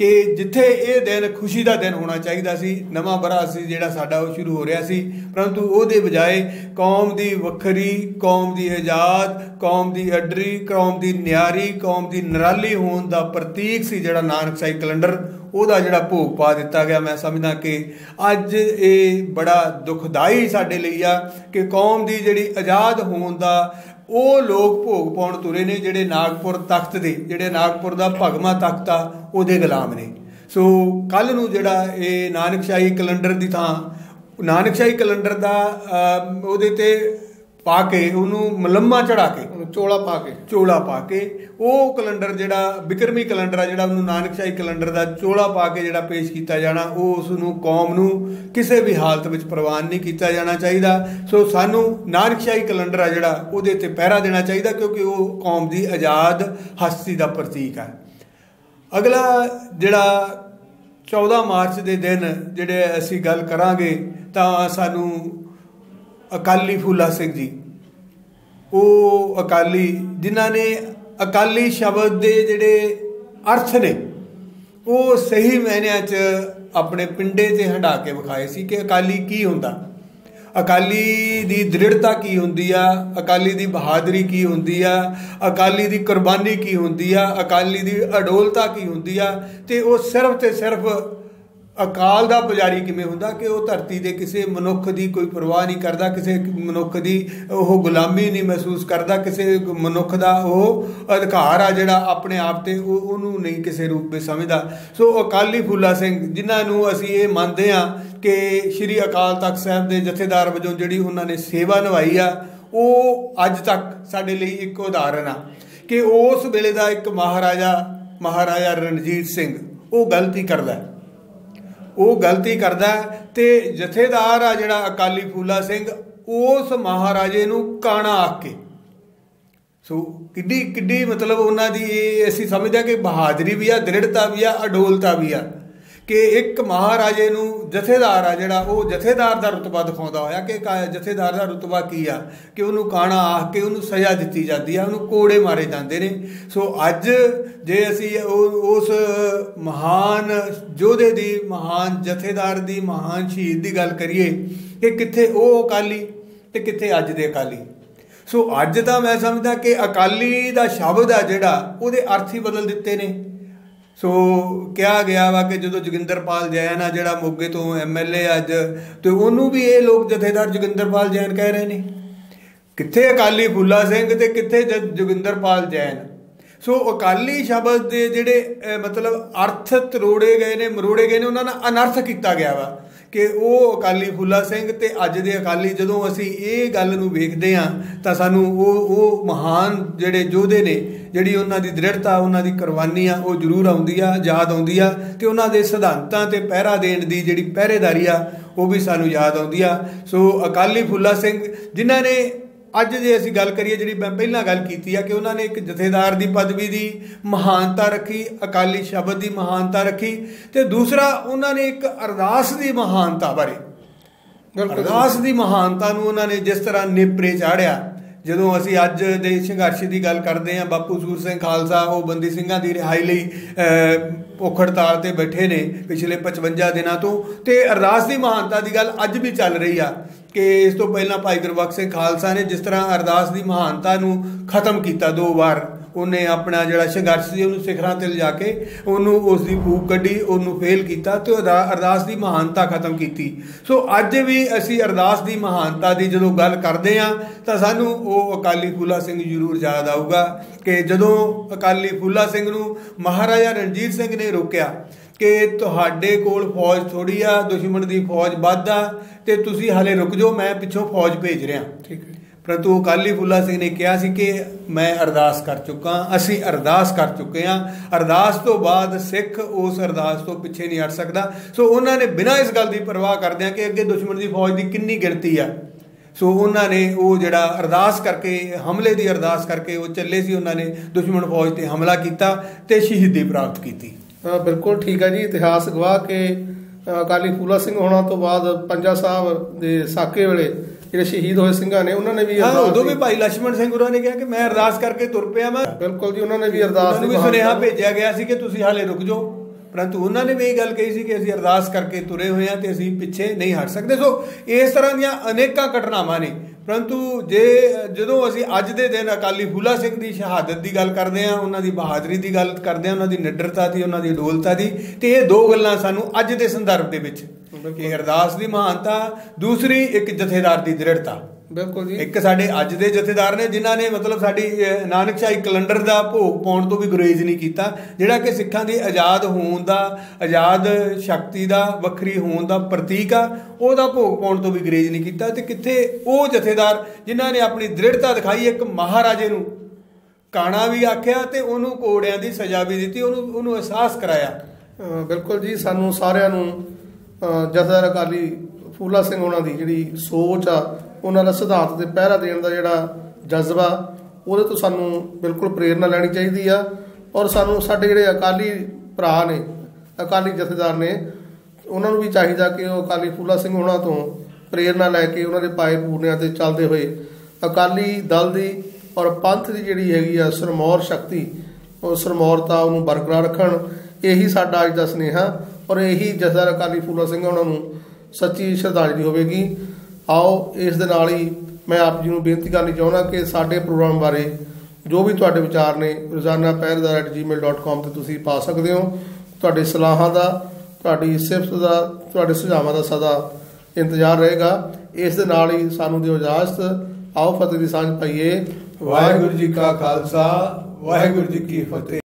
ਕਿ ਜਿੱਥੇ ਇਹ ਦਿਨ ਖੁਸ਼ੀ ਦਾ ਦਿਨ ਹੋਣਾ ਚਾਹੀਦਾ ਸੀ, ਨਵਾਂ ਬਰਾ ਸੀ ਜਿਹੜਾ ਸਾਡਾ, ਉਹ ਸ਼ੁਰੂ ਹੋ ਰਿਹਾ ਸੀ। ਪਰੰਤੂ ਉਹਦੇ ਬਜਾਏ ਕੌਮ ਦੀ ਵੱਖਰੀ, ਕੌਮ ਦੀ ਆਜ਼ਾਦ, ਕੌਮ ਦੀ ਅਡਰੀ, ਕੌਮ ਦੀ ਨਿਆਰੀ, ਕੌਮ ਦੀ ਨਰਾਲੀ ਹੋਣ ਦਾ ਪ੍ਰਤੀਕ ਸੀ ਜਿਹੜਾ ਨਾਨਕ ਸਾਹਿਬ ਕੈਲੰਡਰ, ਉਹਦਾ ਜਿਹੜਾ ਭੋਗ ਪਾ ਦਿੱਤਾ ਗਿਆ। ਮੈਂ ਸਮਝਦਾ ਕਿ ਅੱਜ ਇਹ ਬੜਾ ਦੁਖਦਾਈ ਸਾਡੇ ਲਈ ਆ ਕਿ ਕੌਮ ਦੀ ਜਿਹੜੀ ਆਜ਼ਾਦ ਹੋਣ ਦਾ ਉਹ ਲੋਕ ਭੋਗ ਪਾਉਣ ਤੁਰੇ ਨੇ ਜਿਹੜੇ ਨਾਗਪੁਰ ਤਖਤ ਦੇ, ਜਿਹੜੇ ਨਾਗਪੁਰ ਦਾ ਭਗਮਾ ਤਖਤ ਆ, ਉਹਦੇ ਗੁਲਾਮ ਨੇ। ਸੋ ਕੱਲ ਨੂੰ ਜਿਹੜਾ ਇਹ ਨਾਨਕਸ਼ਾਹੀ ਕੈਲੰਡਰ ਦੀ ਥਾਂ, ਨਾਨਕਸ਼ਾਹੀ ਕੈਲੰਡਰ ਦਾ ਉਹਦੇ ਤੇ ਪਾ ਕੇ ਉਹਨੂੰ ਮਲੰਮਾ ਚੜਾ ਕੇ ਚੋਲਾ ਪਾ ਕੇ। ਚੋਲਾ ਪਾ ਕੇ ਉਹ ਕੈਲੰਡਰ ਜਿਹੜਾ ਬਿਕਰਮੀ ਕੈਲੰਡਰ ਆ ਜਿਹੜਾ ਉਹਨੂੰ ਨਾਨਕਸ਼ਾਹੀ ਕੈਲੰਡਰ ਦਾ ਚੋਲਾ ਪਾ ਕੇ ਜਿਹੜਾ ਪੇਸ਼ ਕੀਤਾ ਜਾਣਾ ਉਹ ਉਸ ਨੂੰ ਕੌਮ ਨੂੰ ਕਿਸੇ ਵੀ ਹਾਲਤ ਵਿੱਚ ਪ੍ਰਵਾਨ ਨਹੀਂ ਕੀਤਾ ਜਾਣਾ ਚਾਹੀਦਾ। ਸੋ ਸਾਨੂੰ ਨਾਨਕਸ਼ਾਹੀ ਕੈਲੰਡਰ ਆ ਜਿਹੜਾ ਉਹਦੇ ਤੇ ਪਹਿਰਾ ਦੇਣਾ ਚਾਹੀਦਾ ਕਿਉਂਕਿ ਉਹ ਕੌਮ ਦੀ ਆਜ਼ਾਦ ਹਸਤੀ ਦਾ ਪ੍ਰਤੀਕ ਹੈ ਅਗਲਾ ਜਿਹੜਾ 14 ਮਾਰਚ ਦੇ ਦਿਨ ਜਿਹੜੇ ਅਸੀਂ ਗੱਲ ਕਰਾਂਗੇ ਤਾਂ ਸਾਨੂੰ ਅਕਾਲੀ ਫੂਲਾ ਸਿੰਘ ਜੀ। ਉਹ ਅਕਾਲੀ, ਜਿਨ੍ਹਾਂ ਨੇ ਅਕਾਲੀ ਸ਼ਬਦ ਦੇ ਜਿਹੜੇ ਅਰਥ ਨੇ, ਉਹ ਸਹੀ ਮਾਇਨਿਆਂ 'ਚ ਆਪਣੇ ਪਿੰਡੇ ਤੇ ਹੰਡਾ ਕੇ ਵਿਖਾਏ ਸੀ ਕਿ ਅਕਾਲੀ ਕੀ ਹੁੰਦਾ। ਅਕਾਲੀ ਦੀ ਦ੍ਰਿੜਤਾ ਕੀ ਹੁੰਦੀ ਆ? ਅਕਾਲੀ ਦੀ ਬਹਾਦਰੀ ਕੀ ਹੁੰਦੀ ਆ? ਅਕਾਲੀ ਦੀ ਕੁਰਬਾਨੀ ਕੀ ਹੁੰਦੀ ਆ? ਅਕਾਲੀ ਦੀ ਅਡੋਲਤਾ ਕੀ ਹੁੰਦੀ ਆ? ਤੇ ਉਹ ਸਿਰਫ ਤੇ ਸਿਰਫ ਅਕਾਲ ਦਾ ਪੁਜਾਰੀ ਕਿਵੇਂ ਹੁੰਦਾ ਕਿ ਉਹ ਧਰਤੀ ਦੇ ਕਿਸੇ ਮਨੁੱਖ ਦੀ ਕੋਈ ਪਰਵਾਹ ਨਹੀਂ ਕਰਦਾ, ਕਿਸੇ ਮਨੁੱਖ ਦੀ ਉਹ ਗੁਲਾਮੀ ਨਹੀਂ ਮਹਿਸੂਸ ਕਰਦਾ, ਕਿਸੇ ਮਨੁੱਖ ਦਾ ਉਹ ਅਧਿਕਾਰ ਆ ਜਿਹੜਾ ਆਪਣੇ ਆਪ ਤੇ ਉਹ ਉਹਨੂੰ ਨਹੀਂ ਕਿਸੇ ਰੂਪ ਵਿੱਚ ਸਮਝਦਾ। ਸੋ ਅਕਾਲੀ ਫੂਲਾ ਸਿੰਘ ਜਿਨ੍ਹਾਂ ਨੂੰ ਅਸੀਂ ਇਹ ਮੰਨਦੇ ਆ ਕਿ ਸ੍ਰੀ ਅਕਾਲ ਤਖਤ ਸਾਹਿਬ ਦੇ ਜਥੇਦਾਰ ਵਜੋਂ ਜਿਹੜੀ ਉਹਨਾਂ ਨੇ ਸੇਵਾ ਨਿਭਾਈ ਆ, ਉਹ ਅੱਜ ਤੱਕ ਸਾਡੇ ਲਈ ਇੱਕ ਉਦਾਹਰਨ ਆ ਕਿ ਉਸ ਵੇਲੇ ਦਾ ਇੱਕ ਮਹਾਰਾਜਾ ਮਹਾਰਾਜਾ ਰਣਜੀਤ ਸਿੰਘ, ਉਹ ਗਲਤੀ ਕਰਦਾ ਉਹ ਗਲਤੀ ਕਰਦਾ ਹੈ ਤੇ ਜਥੇਦਾਰ ਆ ਜਿਹੜਾ ਅਕਾਲੀ ਫੂਲਾ ਸਿੰਘ, ਉਸ ਮਹਾਰਾਜੇ ਨੂੰ ਕਾਣਾ ਆਖ ਕੇ। ਸੋ ਕਿੱਡੀ ਕਿੱਡੀ ਮਤਲਬ ਉਹਨਾਂ ਦੀ ਇਹ ਅਸੀਂ ਸਮਝਦੇ ਹਾਂ ਕਿ ਬਹਾਦਰੀ ਵੀ ਆ, ਦ੍ਰਿੜਤਾ ਵੀ ਆ, ਅਡੋਲਤਾ ਵੀ ਆ। ਕਿ ਇੱਕ ਮਹਾਰਾਜੇ ਨੂੰ ਜਥੇਦਾਰ ਆ ਜਿਹੜਾ ਉਹ ਜਥੇਦਾਰ ਦਾ ਰੁਤਬਾ ਦਿਖਾਉਂਦਾ ਹੋਇਆ ਕਿ ਕਾ- ਜਥੇਦਾਰ ਦਾ ਰੁਤਬਾ ਕੀ ਆ? ਕਿ ਉਹਨੂੰ ਕਾਣਾ ਆਖ ਕੇ ਉਹਨੂੰ ਸਜ਼ਾ ਦਿੱਤੀ ਜਾਂਦੀ ਆ, ਉਹਨੂੰ ਕੋੜੇ ਮਾਰੇ ਜਾਂਦੇ ਨੇ। ਸੋ ਅੱਜ ਜੇ ਅਸੀਂ ਉਹ- ਉਸ ਮਹਾਨ ਯੋਧੇ ਦੀ, ਮਹਾਨ ਜਥੇਦਾਰ ਦੀ, ਮਹਾਨ ਸ਼ਹੀਦ ਦੀ ਗੱਲ ਕਰੀਏ, ਕਿ ਕਿੱਥੇ ਉਹ ਅਕਾਲੀ ਤੇ ਕਿੱਥੇ ਅੱਜ ਦੇ ਅਕਾਲੀ? ਸੋ ਅੱਜ ਤਾਂ ਮੈਂ ਸਮਝਦਾ ਕਿ ਅਕਾਲੀ ਦਾ ਸ਼ਬਦ ਆ ਜਿਹੜਾ, ਉਹਦੇ ਅਰਥ ਹੀ ਬਦਲ ਦਿੱਤੇ ਨੇ। ਸੋ ਕਿਹਾ ਗਿਆ ਵਾ ਕਿ ਜਦੋਂ ਜੋਗਿੰਦਰਪਾਲ ਜੈਨ ਆ, ਜਿਹੜਾ ਮੋਗੇ ਤੋਂ ਐਮਐਲਏ ਅੱਜ, ਤੇ ਉਹਨੂੰ ਵੀ ਇਹ ਲੋਕ ਜਥੇਦਾਰ ਜੋਗਿੰਦਰਪਾਲ ਜੈਨ ਕਹਿ ਰਹੇ ਨੇ। ਕਿੱਥੇ ਅਕਾਲੀ ਫੁੱਲਾ ਸਿੰਘ ਤੇ ਕਿੱਥੇ ਜ- ਜੋਗਿੰਦਰਪਾਲ ਜੈਨ? ਸੋ ਅਕਾਲੀ ਸ਼ਬਦ ਦੇ ਜਿਹੜੇ ਮਤਲਬ ਅਰਥ ਤਰੋੜੇ ਗਏ ਨੇ, ਮਰੋੜੇ ਗਏ ਨੇ, ਉਹਨਾਂ ਨਾਲ ਅਨਰਥ ਕੀਤਾ ਗਿਆ ਵਾ। ਕਿ ਉਹ ਅਕਾਲੀ ਫੁੱਲਾ ਸਿੰਘ ਤੇ ਅੱਜ ਦੇ ਅਕਾਲੀ, ਜਦੋਂ ਅਸੀਂ ਇਹ ਗੱਲ ਨੂੰ ਵੇਖਦੇ ਹਾਂ, ਤਾਂ ਸਾਨੂੰ ਉਹ ਉਹ ਮਹਾਨ ਜਿਹੜੇ ਯੋਧੇ ਨੇ, ਜਿਹੜੀ ਉਹਨਾਂ ਦੀ ਦ੍ਰਿੜਤਾ, ਉਹਨਾਂ ਦੀ ਕੁਰਬਾਨੀ ਆ, ਉਹ ਜ਼ਰੂਰ ਆਉਂਦੀ ਆ, ਯਾਦ ਆਉਂਦੀ ਆ ਤੇ ਉਹਨਾਂ ਦੇ ਸਿਧਾਂਤਾਂ ਤੇ ਪਹਿਰਾ ਦੇਣ ਦੀ ਜਿਹੜੀ ਪਹਿਰੇਦਾਰੀ ਆ, ਉਹ ਵੀ ਸਾਨੂੰ ਯਾਦ ਆਉਂਦੀ ਆ। ਸੋ ਅਕਾਲੀ ਫੁੱਲਾ ਸਿੰਘ, ਜਿਨ੍ਹਾਂ ਨੇ ਅੱਜ ਜੇ ਅਸੀਂ ਗੱਲ ਕਰੀਏ ਜਿਹੜੀ ਮੈਂ ਪਹਿਲਾਂ ਗੱਲ ਕੀਤੀ ਆ ਕਿ ਉਹਨਾਂ ਨੇ ਇੱਕ ਜਥੇਦਾਰ ਦੀ ਪਦਵੀ ਦੀ ਮਹਾਨਤਾ ਰੱਖੀ ਅਕਾਲੀ ਸ਼ਬਦ ਦੀ ਮਹਾਨਤਾ ਰੱਖੀ ਤੇ ਦੂਸਰਾ ਉਹਨਾਂ ਨੇ ਇੱਕ ਅਰਦਾਸ ਦੀ ਮਹਾਨਤਾ ਬਾਰੇ। ਅਰਦਾਸ ਦੀ ਮਹਾਨਤਾ ਨੂੰ ਉਹਨਾਂ ਨੇ ਜਿਸ ਤਰ੍ਹਾਂ ਨੇਪਰੇ ਚਾੜਿਆ ਜਦੋਂ ਅਸੀਂ ਅੱਜ ਦੇ ਸੰਘਰਸ਼ ਦੀ ਗੱਲ ਕਰਦੇ ਹਾਂ, ਬਾਪੂ ਸੂਰ ਸਿੰਘ ਖਾਲਸਾ, ਉਹ ਬੰਦੀ ਸਿੰਘਾਂ ਦੀ ਰਿਹਾਈ ਲਈ ਭੁੱਖ ਹੜਤਾਲ ਤੇ ਬੈਠੇ ਨੇ ਪਿਛਲੇ 55 ਦਿਨਾਂ ਤੋਂ ਤੇ ਅਰਦਾਸ ਦੀ ਮਹਾਨਤਾ ਦੀ ਗੱਲ ਅੱਜ ਵੀ ਚੱਲ ਰਹੀ ਆ ਕਿ ਇਸ ਤੋਂ ਪਹਿਲਾਂ ਭਾਈ ਗੁਰਬਖਸ਼ ਸਿੰਘ ਖਾਲਸਾ ਨੇ ਜਿਸ ਤਰ੍ਹਾਂ ਅਰਦਾਸ ਦੀ ਮਹਾਨਤਾ ਨੂੰ ਖਤਮ ਕੀਤਾ ਦੋ ਵਾਰ। ਉਹਨੇ ਆਪਣਾ ਜਿਹੜਾ ਸੰਘਰਸ਼ ਸੀ, ਉਹਨੂੰ ਸਿਖਰਾਂ ਤੇ ਲਿਜਾ ਕੇ ਉਹਨੂੰ ਉਸ ਦੀ ਫੂਕ ਕੱਢੀ, ਉਹਨੂੰ ਫੇਲ ਕੀਤਾ ਤੇ ਉਹਦਾ ਅਰਦਾਸ ਦੀ ਮਹਾਨਤਾ ਖਤਮ ਕੀਤੀ। ਸੋ ਅੱਜ ਵੀ ਅਸੀਂ ਅਰਦਾਸ ਦੀ ਮਹਾਨਤਾ ਦੀ ਜਦੋਂ ਗੱਲ ਕਰਦੇ ਹਾਂ, ਤਾਂ ਸਾਨੂੰ ਉਹ ਅਕਾਲੀ ਫੂਲਾ ਸਿੰਘ ਜ਼ਰੂਰ ਯਾਦ ਆਊਗਾ ਕਿ ਜਦੋਂ ਅਕਾਲੀ ਫੂਲਾ ਸਿੰਘ ਨੂੰ ਮਹਾਰਾਜਾ ਰਣਜੀਤ ਸਿੰਘ ਨੇ ਰੋਕਿਆ ਕਿ ਤੁਹਾਡੇ ਕੋਲ ਫੌਜ ਥੋੜੀ ਆ, ਦੁਸ਼ਮਣ ਦੀ ਫੌਜ ਵੱਧ ਆ ਤੇ ਤੁਸੀਂ ਹਾਲੇ ਰੁਕ ਜਾਓ, ਮੈਂ ਪਿੱਛੋਂ ਫੌਜ ਭੇਜ ਰਿਹਾ। ਠੀਕ ਹੈ। ਪਰੰਤੂ ਅਕਾਲੀ ਫੂਲਾ ਸਿੰਘ ਨੇ ਕਿਹਾ ਸੀ ਕਿ ਮੈਂ ਅਰਦਾਸ ਕਰ ਚੁੱਕਾ ਅਸੀਂ ਅਰਦਾਸ ਕਰ ਚੁੱਕੇ ਹਾਂ। ਅਰਦਾਸ ਤੋਂ ਬਾਅਦ ਸਿੱਖ ਉਸ ਅਰਦਾਸ ਤੋਂ ਪਿੱਛੇ ਨਹੀਂ ਹਟ ਸਕਦਾ। ਸੋ ਉਹਨਾਂ ਨੇ ਬਿਨਾਂ ਇਸ ਗੱਲ ਦੀ ਪਰਵਾਹ ਕਰਦਿਆਂ ਕਿ ਅੱਗੇ ਦੁਸ਼ਮਣ ਦੀ ਫੌਜ ਦੀ ਕਿੰਨੀ ਗਿਣਤੀ ਆ। ਸੋ ਉਹਨਾਂ ਨੇ ਉਹ ਜਿਹੜਾ ਅਰਦਾਸ ਕਰਕੇ, ਹਮਲੇ ਦੀ ਅਰਦਾਸ ਕਰਕੇ ਉਹ ਚੱਲੇ ਸੀ। ਉਹਨਾਂ ਨੇ ਦੁਸ਼ਮਣ ਫੌਜ ਤੇ ਹਮਲਾ ਕੀਤਾ ਤੇ ਸ਼ਹੀਦੀ ਪ੍ਰਾਪਤ ਕੀਤੀ। ਬਿਲਕੁਲ ਠੀਕ ਹੈ ਜੀ। ਇਤਿਹਾਸ ਗਵਾਹ ਕਿ ਅਕਾਲੀ ਫੂਲਾ ਸਿੰਘ ਹੋਣਾ ਤੋਂ ਬਾਅਦ ਪੰਜਾ ਸਾਹਿਬ ਦੇ ਸਾਕੇ ਵੇਲੇ ਜਿਹੜੇ ਸ਼ਹੀਦ ਹੋਏ ਸਿੰਘਾਂ ਨੇ ਉਹਨਾਂ ਨੇ ਵੀ ਹਾਂ ਉਦੋਂ ਵੀ ਭਾਈ ਲక్ష్మణ ਸਿੰਘ ਉਹਨਾਂ ਨੇ ਕਿਹਾ ਕਿ ਮੈਂ ਅਰਦਾਸ ਕਰਕੇ ਤੁਰ ਪਿਆ ਮੈਂ ਬਿਲਕੁਲ ਜੀ ਉਹਨਾਂ ਨੇ ਵੀ ਅਰਦਾਸ ਦੀ ਸੁਨੇਹਾ ਭੇਜਿਆ ਗਿਆ ਸੀ ਕਿ ਤੁਸੀਂ ਹਾਲੇ ਰੁਕ ਜਾਓ। ਪਰੰਤੂ ਉਹਨਾਂ ਨੇ ਵੀ ਇਹ ਗੱਲ ਕਹੀ ਸੀ ਕਿ ਅਸੀਂ ਅਰਦਾਸ ਕਰਕੇ ਤੁਰੇ ਹੋਏ ਹਾਂ ਤੇ ਅਸੀਂ ਪਿੱਛੇ ਨਹੀਂ ਹਟ ਸਕਦੇ। ਸੋ ਇਸ ਤਰ੍ਹਾਂ ਦੀਆਂ ਅਨੇਕਾਂ ਘਟਨਾਵਾਂ ਨੇ। ਪਰੰਤੂ ਜੇ ਜਦੋਂ ਅਸੀਂ ਅੱਜ ਦੇ ਦਿਨ ਅਕਾਲੀ ਫੂਲਾ ਸਿੰਘ ਦੀ ਸ਼ਹਾਦਤ ਦੀ ਗੱਲ ਕਰਦੇ ਹਾਂ ਉਹਨਾਂ ਦੀ ਬਹਾਦਰੀ ਦੀ ਗੱਲ ਕਰਦੇ ਹਾਂ ਉਹਨਾਂ ਦੀ ਨਿਡਰਤਾ ਦੀ ਉਹਨਾਂ ਦੀ ਡੋਲਤਾ ਦੀ ਤੇ ਇਹ ਦੋ ਗੱਲਾਂ ਸਾਨੂੰ ਅੱਜ ਦੇ ਸੰਦਰਭ ਦੇ ਵਿੱਚ ਕਿ ਅਰਦਾਸ ਦੀ ਮਹਾਨਤਾ ਦੂਸਰੀ ਇੱਕ ਜਥੇਦਾਰ ਦੀ ਦ੍ਰਿੜਤਾ। ਬਿਲਕੁਲ ਜੀ। ਇੱਕ ਸਾਡੇ ਅੱਜ ਦੇ ਜਥੇਦਾਰ ਨੇ ਜਿਨ੍ਹਾਂ ਨੇ ਮਤਲਬ ਸਾਡੀ ਅਹ, ਨਾਨਕਸ਼ਾਹੀ ਕੈਲੰਡਰ ਦਾ ਭੋਗ ਪਾਉਣ ਤੋਂ ਵੀ ਗੁਰੇਜ਼ ਨਹੀਂ ਕੀਤਾ ਜਿਹੜਾ ਕਿ ਸਿੱਖਾਂ ਦੀ ਆਜ਼ਾਦ ਹੋਣ ਦਾ ਆਜ਼ਾਦ ਸ਼ਕਤੀ ਦਾ ਵੱਖਰੀ ਹੋਣ ਦਾ ਪ੍ਰਤੀਕ ਆ ਉਹਦਾ ਭੋਗ ਪਾਉਣ ਤੋਂ ਵੀ ਗੁਰੇਜ਼ ਨਹੀਂ ਕੀਤਾ ਤੇ ਕਿੱਥੇ ਉਹ ਜਥੇਦਾਰ ਜਿਨ੍ਹਾਂ ਨੇ ਆਪਣੀ ਦ੍ਰਿੜਤਾ ਦਿਖਾਈ ਇੱਕ ਮਹਾਰਾਜੇ ਨੂੰ ਕਾਣਾ ਵੀ ਆਖਿਆ ਤੇ ਉਹਨੂੰ ਕੋੜਿਆਂ ਦੀ ਸਜ਼ਾ ਵੀ ਦਿੱਤੀ ਉਹਨੂੰ ਉਹਨੂੰ ਅਹਿਸਾਸ ਕਰਾਇਆ। ਬਿਲਕੁਲ ਜੀ ਸਾਨੂੰ ਸਾਰਿਆਂ ਨੂੰ ਜਥੇਦਾਰ ਅਕਾਲੀ ਫੂਲਾ ਸਿੰਘ ਉਹਨਾਂ ਦੀ ਜਿਹੜੀ ਸੋਚ ਆ, ਉਹਨਾਂ ਦਾ ਸਿਧਾਂਤ ਤੇ ਪਹਿਰਾ ਦੇਣ ਦਾ ਜਿਹੜਾ ਜਜ਼ਬਾ, ਉਹਦੇ ਤੋਂ ਸਾਨੂੰ ਬਿਲਕੁਲ ਪ੍ਰੇਰਣਾ ਲੈਣੀ ਚਾਹੀਦੀ ਆ। ਔਰ ਸਾਨੂੰ ਸਾਡੇ ਜਿਹੜੇ ਅਕਾਲੀ ਭਰਾ ਨੇ, ਅਕਾਲੀ ਜਥੇਦਾਰ ਨੇ, ਉਹਨਾਂ ਨੂੰ ਵੀ ਚਾਹੀਦਾ ਕਿ ਉਹ ਅਕਾਲੀ ਫੂਲਾ ਸਿੰਘ ਉਹਨਾਂ ਤੋਂ ਪ੍ਰੇਰਣਾ ਲੈ ਕੇ ਉਹਨਾਂ ਦੇ ਪਾਏ ਪੂਰਨਿਆਂ ਤੇ ਚੱਲਦੇ ਹੋਏ ਅਕਾਲੀ ਦਲ ਦੀ ਔਰ ਪੰਥ ਦੀ ਜਿਹੜੀ ਹੈਗੀ ਆ ਸਰਮੌਰ ਸ਼ਕਤੀ, ਉਹ ਸਰਮੌਰਤਾ ਉਹਨੂੰ ਬਰਕਰਾਰ ਰੱਖਣ, ਇਹੀ ਸਾਡਾ ਅੱਜ ਦਾ ਸੁਨੇਹਾ। ਔਰ ਇਹੀ ਜਥੇਦਾਰ ਅਕਾਲੀ ਫੂਲਾ ਸਿੰਘ ਉਹਨਾਂ ਨੂੰ ਸੱਚੀ ਸ਼ਰਧਾਂਜਲੀ ਹੋਵੇਗੀ। ਆਓ ਇਸ ਦੇ ਨਾਲ ਹੀ ਮੈਂ ਆਪ ਜੀ ਨੂੰ ਬੇਨਤੀ ਕਰਨੀ ਚਾਹੁੰਦਾ ਕਿ ਸਾਡੇ ਪ੍ਰੋਗਰਾਮ ਬਾਰੇ ਜੋ ਵੀ ਤੁਹਾਡੇ ਵਿਚਾਰ ਨੇ, ਰੋਜ਼ਾਨਾ ਪਹਿਰੇਦਾਰ@gmail.com ਤੇ ਤੁਸੀਂ ਪਾ ਸਕਦੇ ਹੋ। ਤੁਹਾਡੇ ਸਲਾਹਾਂ ਦਾ, ਤੁਹਾਡੀ ਸਿਫਤ ਦਾ, ਤੁਹਾਡੇ ਸੁਝਾਵਾਂ ਦਾ ਸਦਾ ਇੰਤਜ਼ਾਰ ਰਹੇਗਾ। ਇਸ ਦੇ ਨਾਲ ਹੀ ਸਾਨੂੰ ਦਿਓ ਇਜਾਜ਼ਤ। ਆਓ ਫਤਿਹ ਦੀ ਸਾਂਝ ਪਾਈਏ। ਵਾਹਿਗੁਰੂ ਜੀ ਕਾ ਖਾਲਸਾ, ਵਾਹਿਗੁਰੂ ਜੀ ਕੀ ਫਤਿਹ।